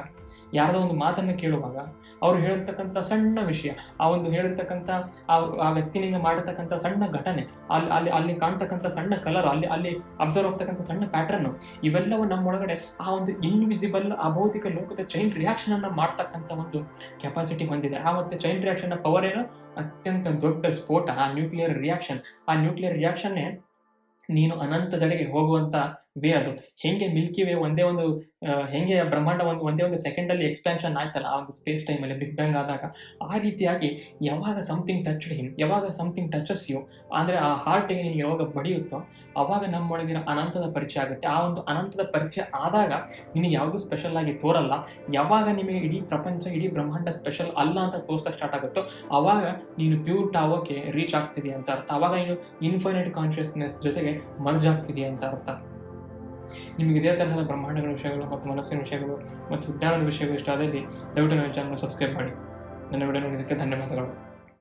ಯಾರ್ದೋ ಒಂದು ಮಾತನ್ನು ಕೇಳುವಾಗ ಅವ್ರು ಹೇಳಿರ್ತಕ್ಕಂಥ ಸಣ್ಣ ವಿಷಯ, ಆ ಒಂದು ಹೇಳಿರ್ತಕ್ಕಂಥ ಆ ವ್ಯಕ್ತಿನಿಂದ ಮಾಡಿರ್ತಕ್ಕಂಥ ಸಣ್ಣ ಘಟನೆ, ಅಲ್ಲಿ ಅಲ್ಲಿ ಅಲ್ಲಿ ಕಾಣ್ತಕ್ಕಂಥ ಸಣ್ಣ ಕಲರ್ ಅಲ್ಲಿ ಅಲ್ಲಿ ಅಬ್ಸರ್ವ್ ಆಗ್ತಕ್ಕಂಥ ಸಣ್ಣ ಪ್ಯಾಟರ್ನ್ ಇವೆಲ್ಲವೂ ನಮ್ಮೊಳಗಡೆ ಆ ಒಂದು ಇನ್ವಿಸಿಬಲ್ ಅಭೌತಿಕ ಲೋಕದ ಚೈನ್ ರಿಯಾಕ್ಷನ್ ಅನ್ನು ಮಾಡ್ತಕ್ಕಂಥ ಒಂದು ಕೆಪಾಸಿಟಿ ಹೊಂದಿದೆ. ಆ ಮತ್ತೆ ಚೈನ್ ರಿಯಾಕ್ಷನ್ ಪವರ್ ಏನು? ಅತ್ಯಂತ ದೊಡ್ಡ ಸ್ಫೋಟ, ಆ ನ್ಯೂಕ್ಲಿಯರ್ ರಿಯಾಕ್ಷನ್ ಆ ನ್ಯೂಕ್ಲಿಯರ್ ರಿಯಾಕ್ಷನ್ನೇ ನೀನು ಅನಂತದೆಡೆಗೆ ಹೋಗುವಂತ ವೇ ಅದು. ಹೆಂಗೆ ಮಿಲ್ಕಿ ವೇ ಒಂದೇ ಒಂದು ಹೆಂಗೆ ಬ್ರಹ್ಮಾಂಡ ಒಂದು, ಒಂದೇ ಒಂದು ಸೆಕೆಂಡಲ್ಲಿ ಎಕ್ಸ್ಪ್ಯಾನ್ಷನ್ ಆಯ್ತಲ್ಲ, ಆ ಒಂದು ಸ್ಪೇಸ್ ಟೈಮಲ್ಲಿ ಬಿಗ್ ಬ್ಯಾಂಗ್ ಆದಾಗ, ಆ ರೀತಿಯಾಗಿ ಯಾವಾಗ ಸಮಥಿಂಗ್ ಟಚ್ ಹಿಮ್ ಯಾವಾಗ ಸಮಥಿಂಗ್ ಟಚಸ್ ಯು ಅಂದರೆ ಆ ಹಾರ್ಟಿಗೆ ನಿಮಗೆ ಯಾವಾಗ ಬಡಿಯುತ್ತೋ, ಅವಾಗ ನಮ್ಮೊಳಗಿನ ಅನಂತದ ಪರಿಚಯ ಆಗುತ್ತೆ. ಆ ಒಂದು ಅನಂತದ ಪರಿಚಯ ಆದಾಗ ನಿನಗೆ ಯಾವುದು ಸ್ಪೆಷಲ್ ಆಗಿ ತೋರಲ್ಲ. ಯಾವಾಗ ನಿಮಗೆ ಇಡೀ ಪ್ರಪಂಚ, ಇಡೀ ಬ್ರಹ್ಮಾಂಡ ಸ್ಪೆಷಲ್ ಅಲ್ಲ ಅಂತ ತೋರ್ಸಕ್ಕೆ ಸ್ಟಾರ್ಟ್ ಆಗುತ್ತೋ, ಅವಾಗ ನೀನು ಪ್ಯೂರ್ ಟಾವೋಕೆ ರೀಚ್ ಆಗ್ತಿದೆಯಾ ಅಂತ ಅರ್ಥ. ಅವಾಗ ನೀನು ಇನ್ಫೈನೈಟ್ ಕಾನ್ಷಿಯಸ್ನೆಸ್ ಜೊತೆಗೆ ಮರ್ಜ್ ಆಗ್ತಿದೆಯಾ ಅಂತ ಅರ್ಥ. ನಿಮಗೆ ಇದೇ ತರಹದ ಬ್ರಹ್ಮಾಂಡಗಳ ವಿಷಯಗಳು ಮತ್ತು ಮನಸ್ಸಿನ ವಿಷಯಗಳು ಮತ್ತು ವಿಜ್ಞಾನದ ವಿಷಯಗಳು ಇಷ್ಟ ಆದಲ್ಲಿ ದಯವಿಟ್ಟು ನನ್ನ ಚಾನಲ್ ಸಬ್ಸ್ಕ್ರೈಬ್ ಮಾಡಿ. ನನ್ನ ವಿಡಿಯೋ ನೋಡಿದ್ದಕ್ಕೆ ಧನ್ಯವಾದಗಳು.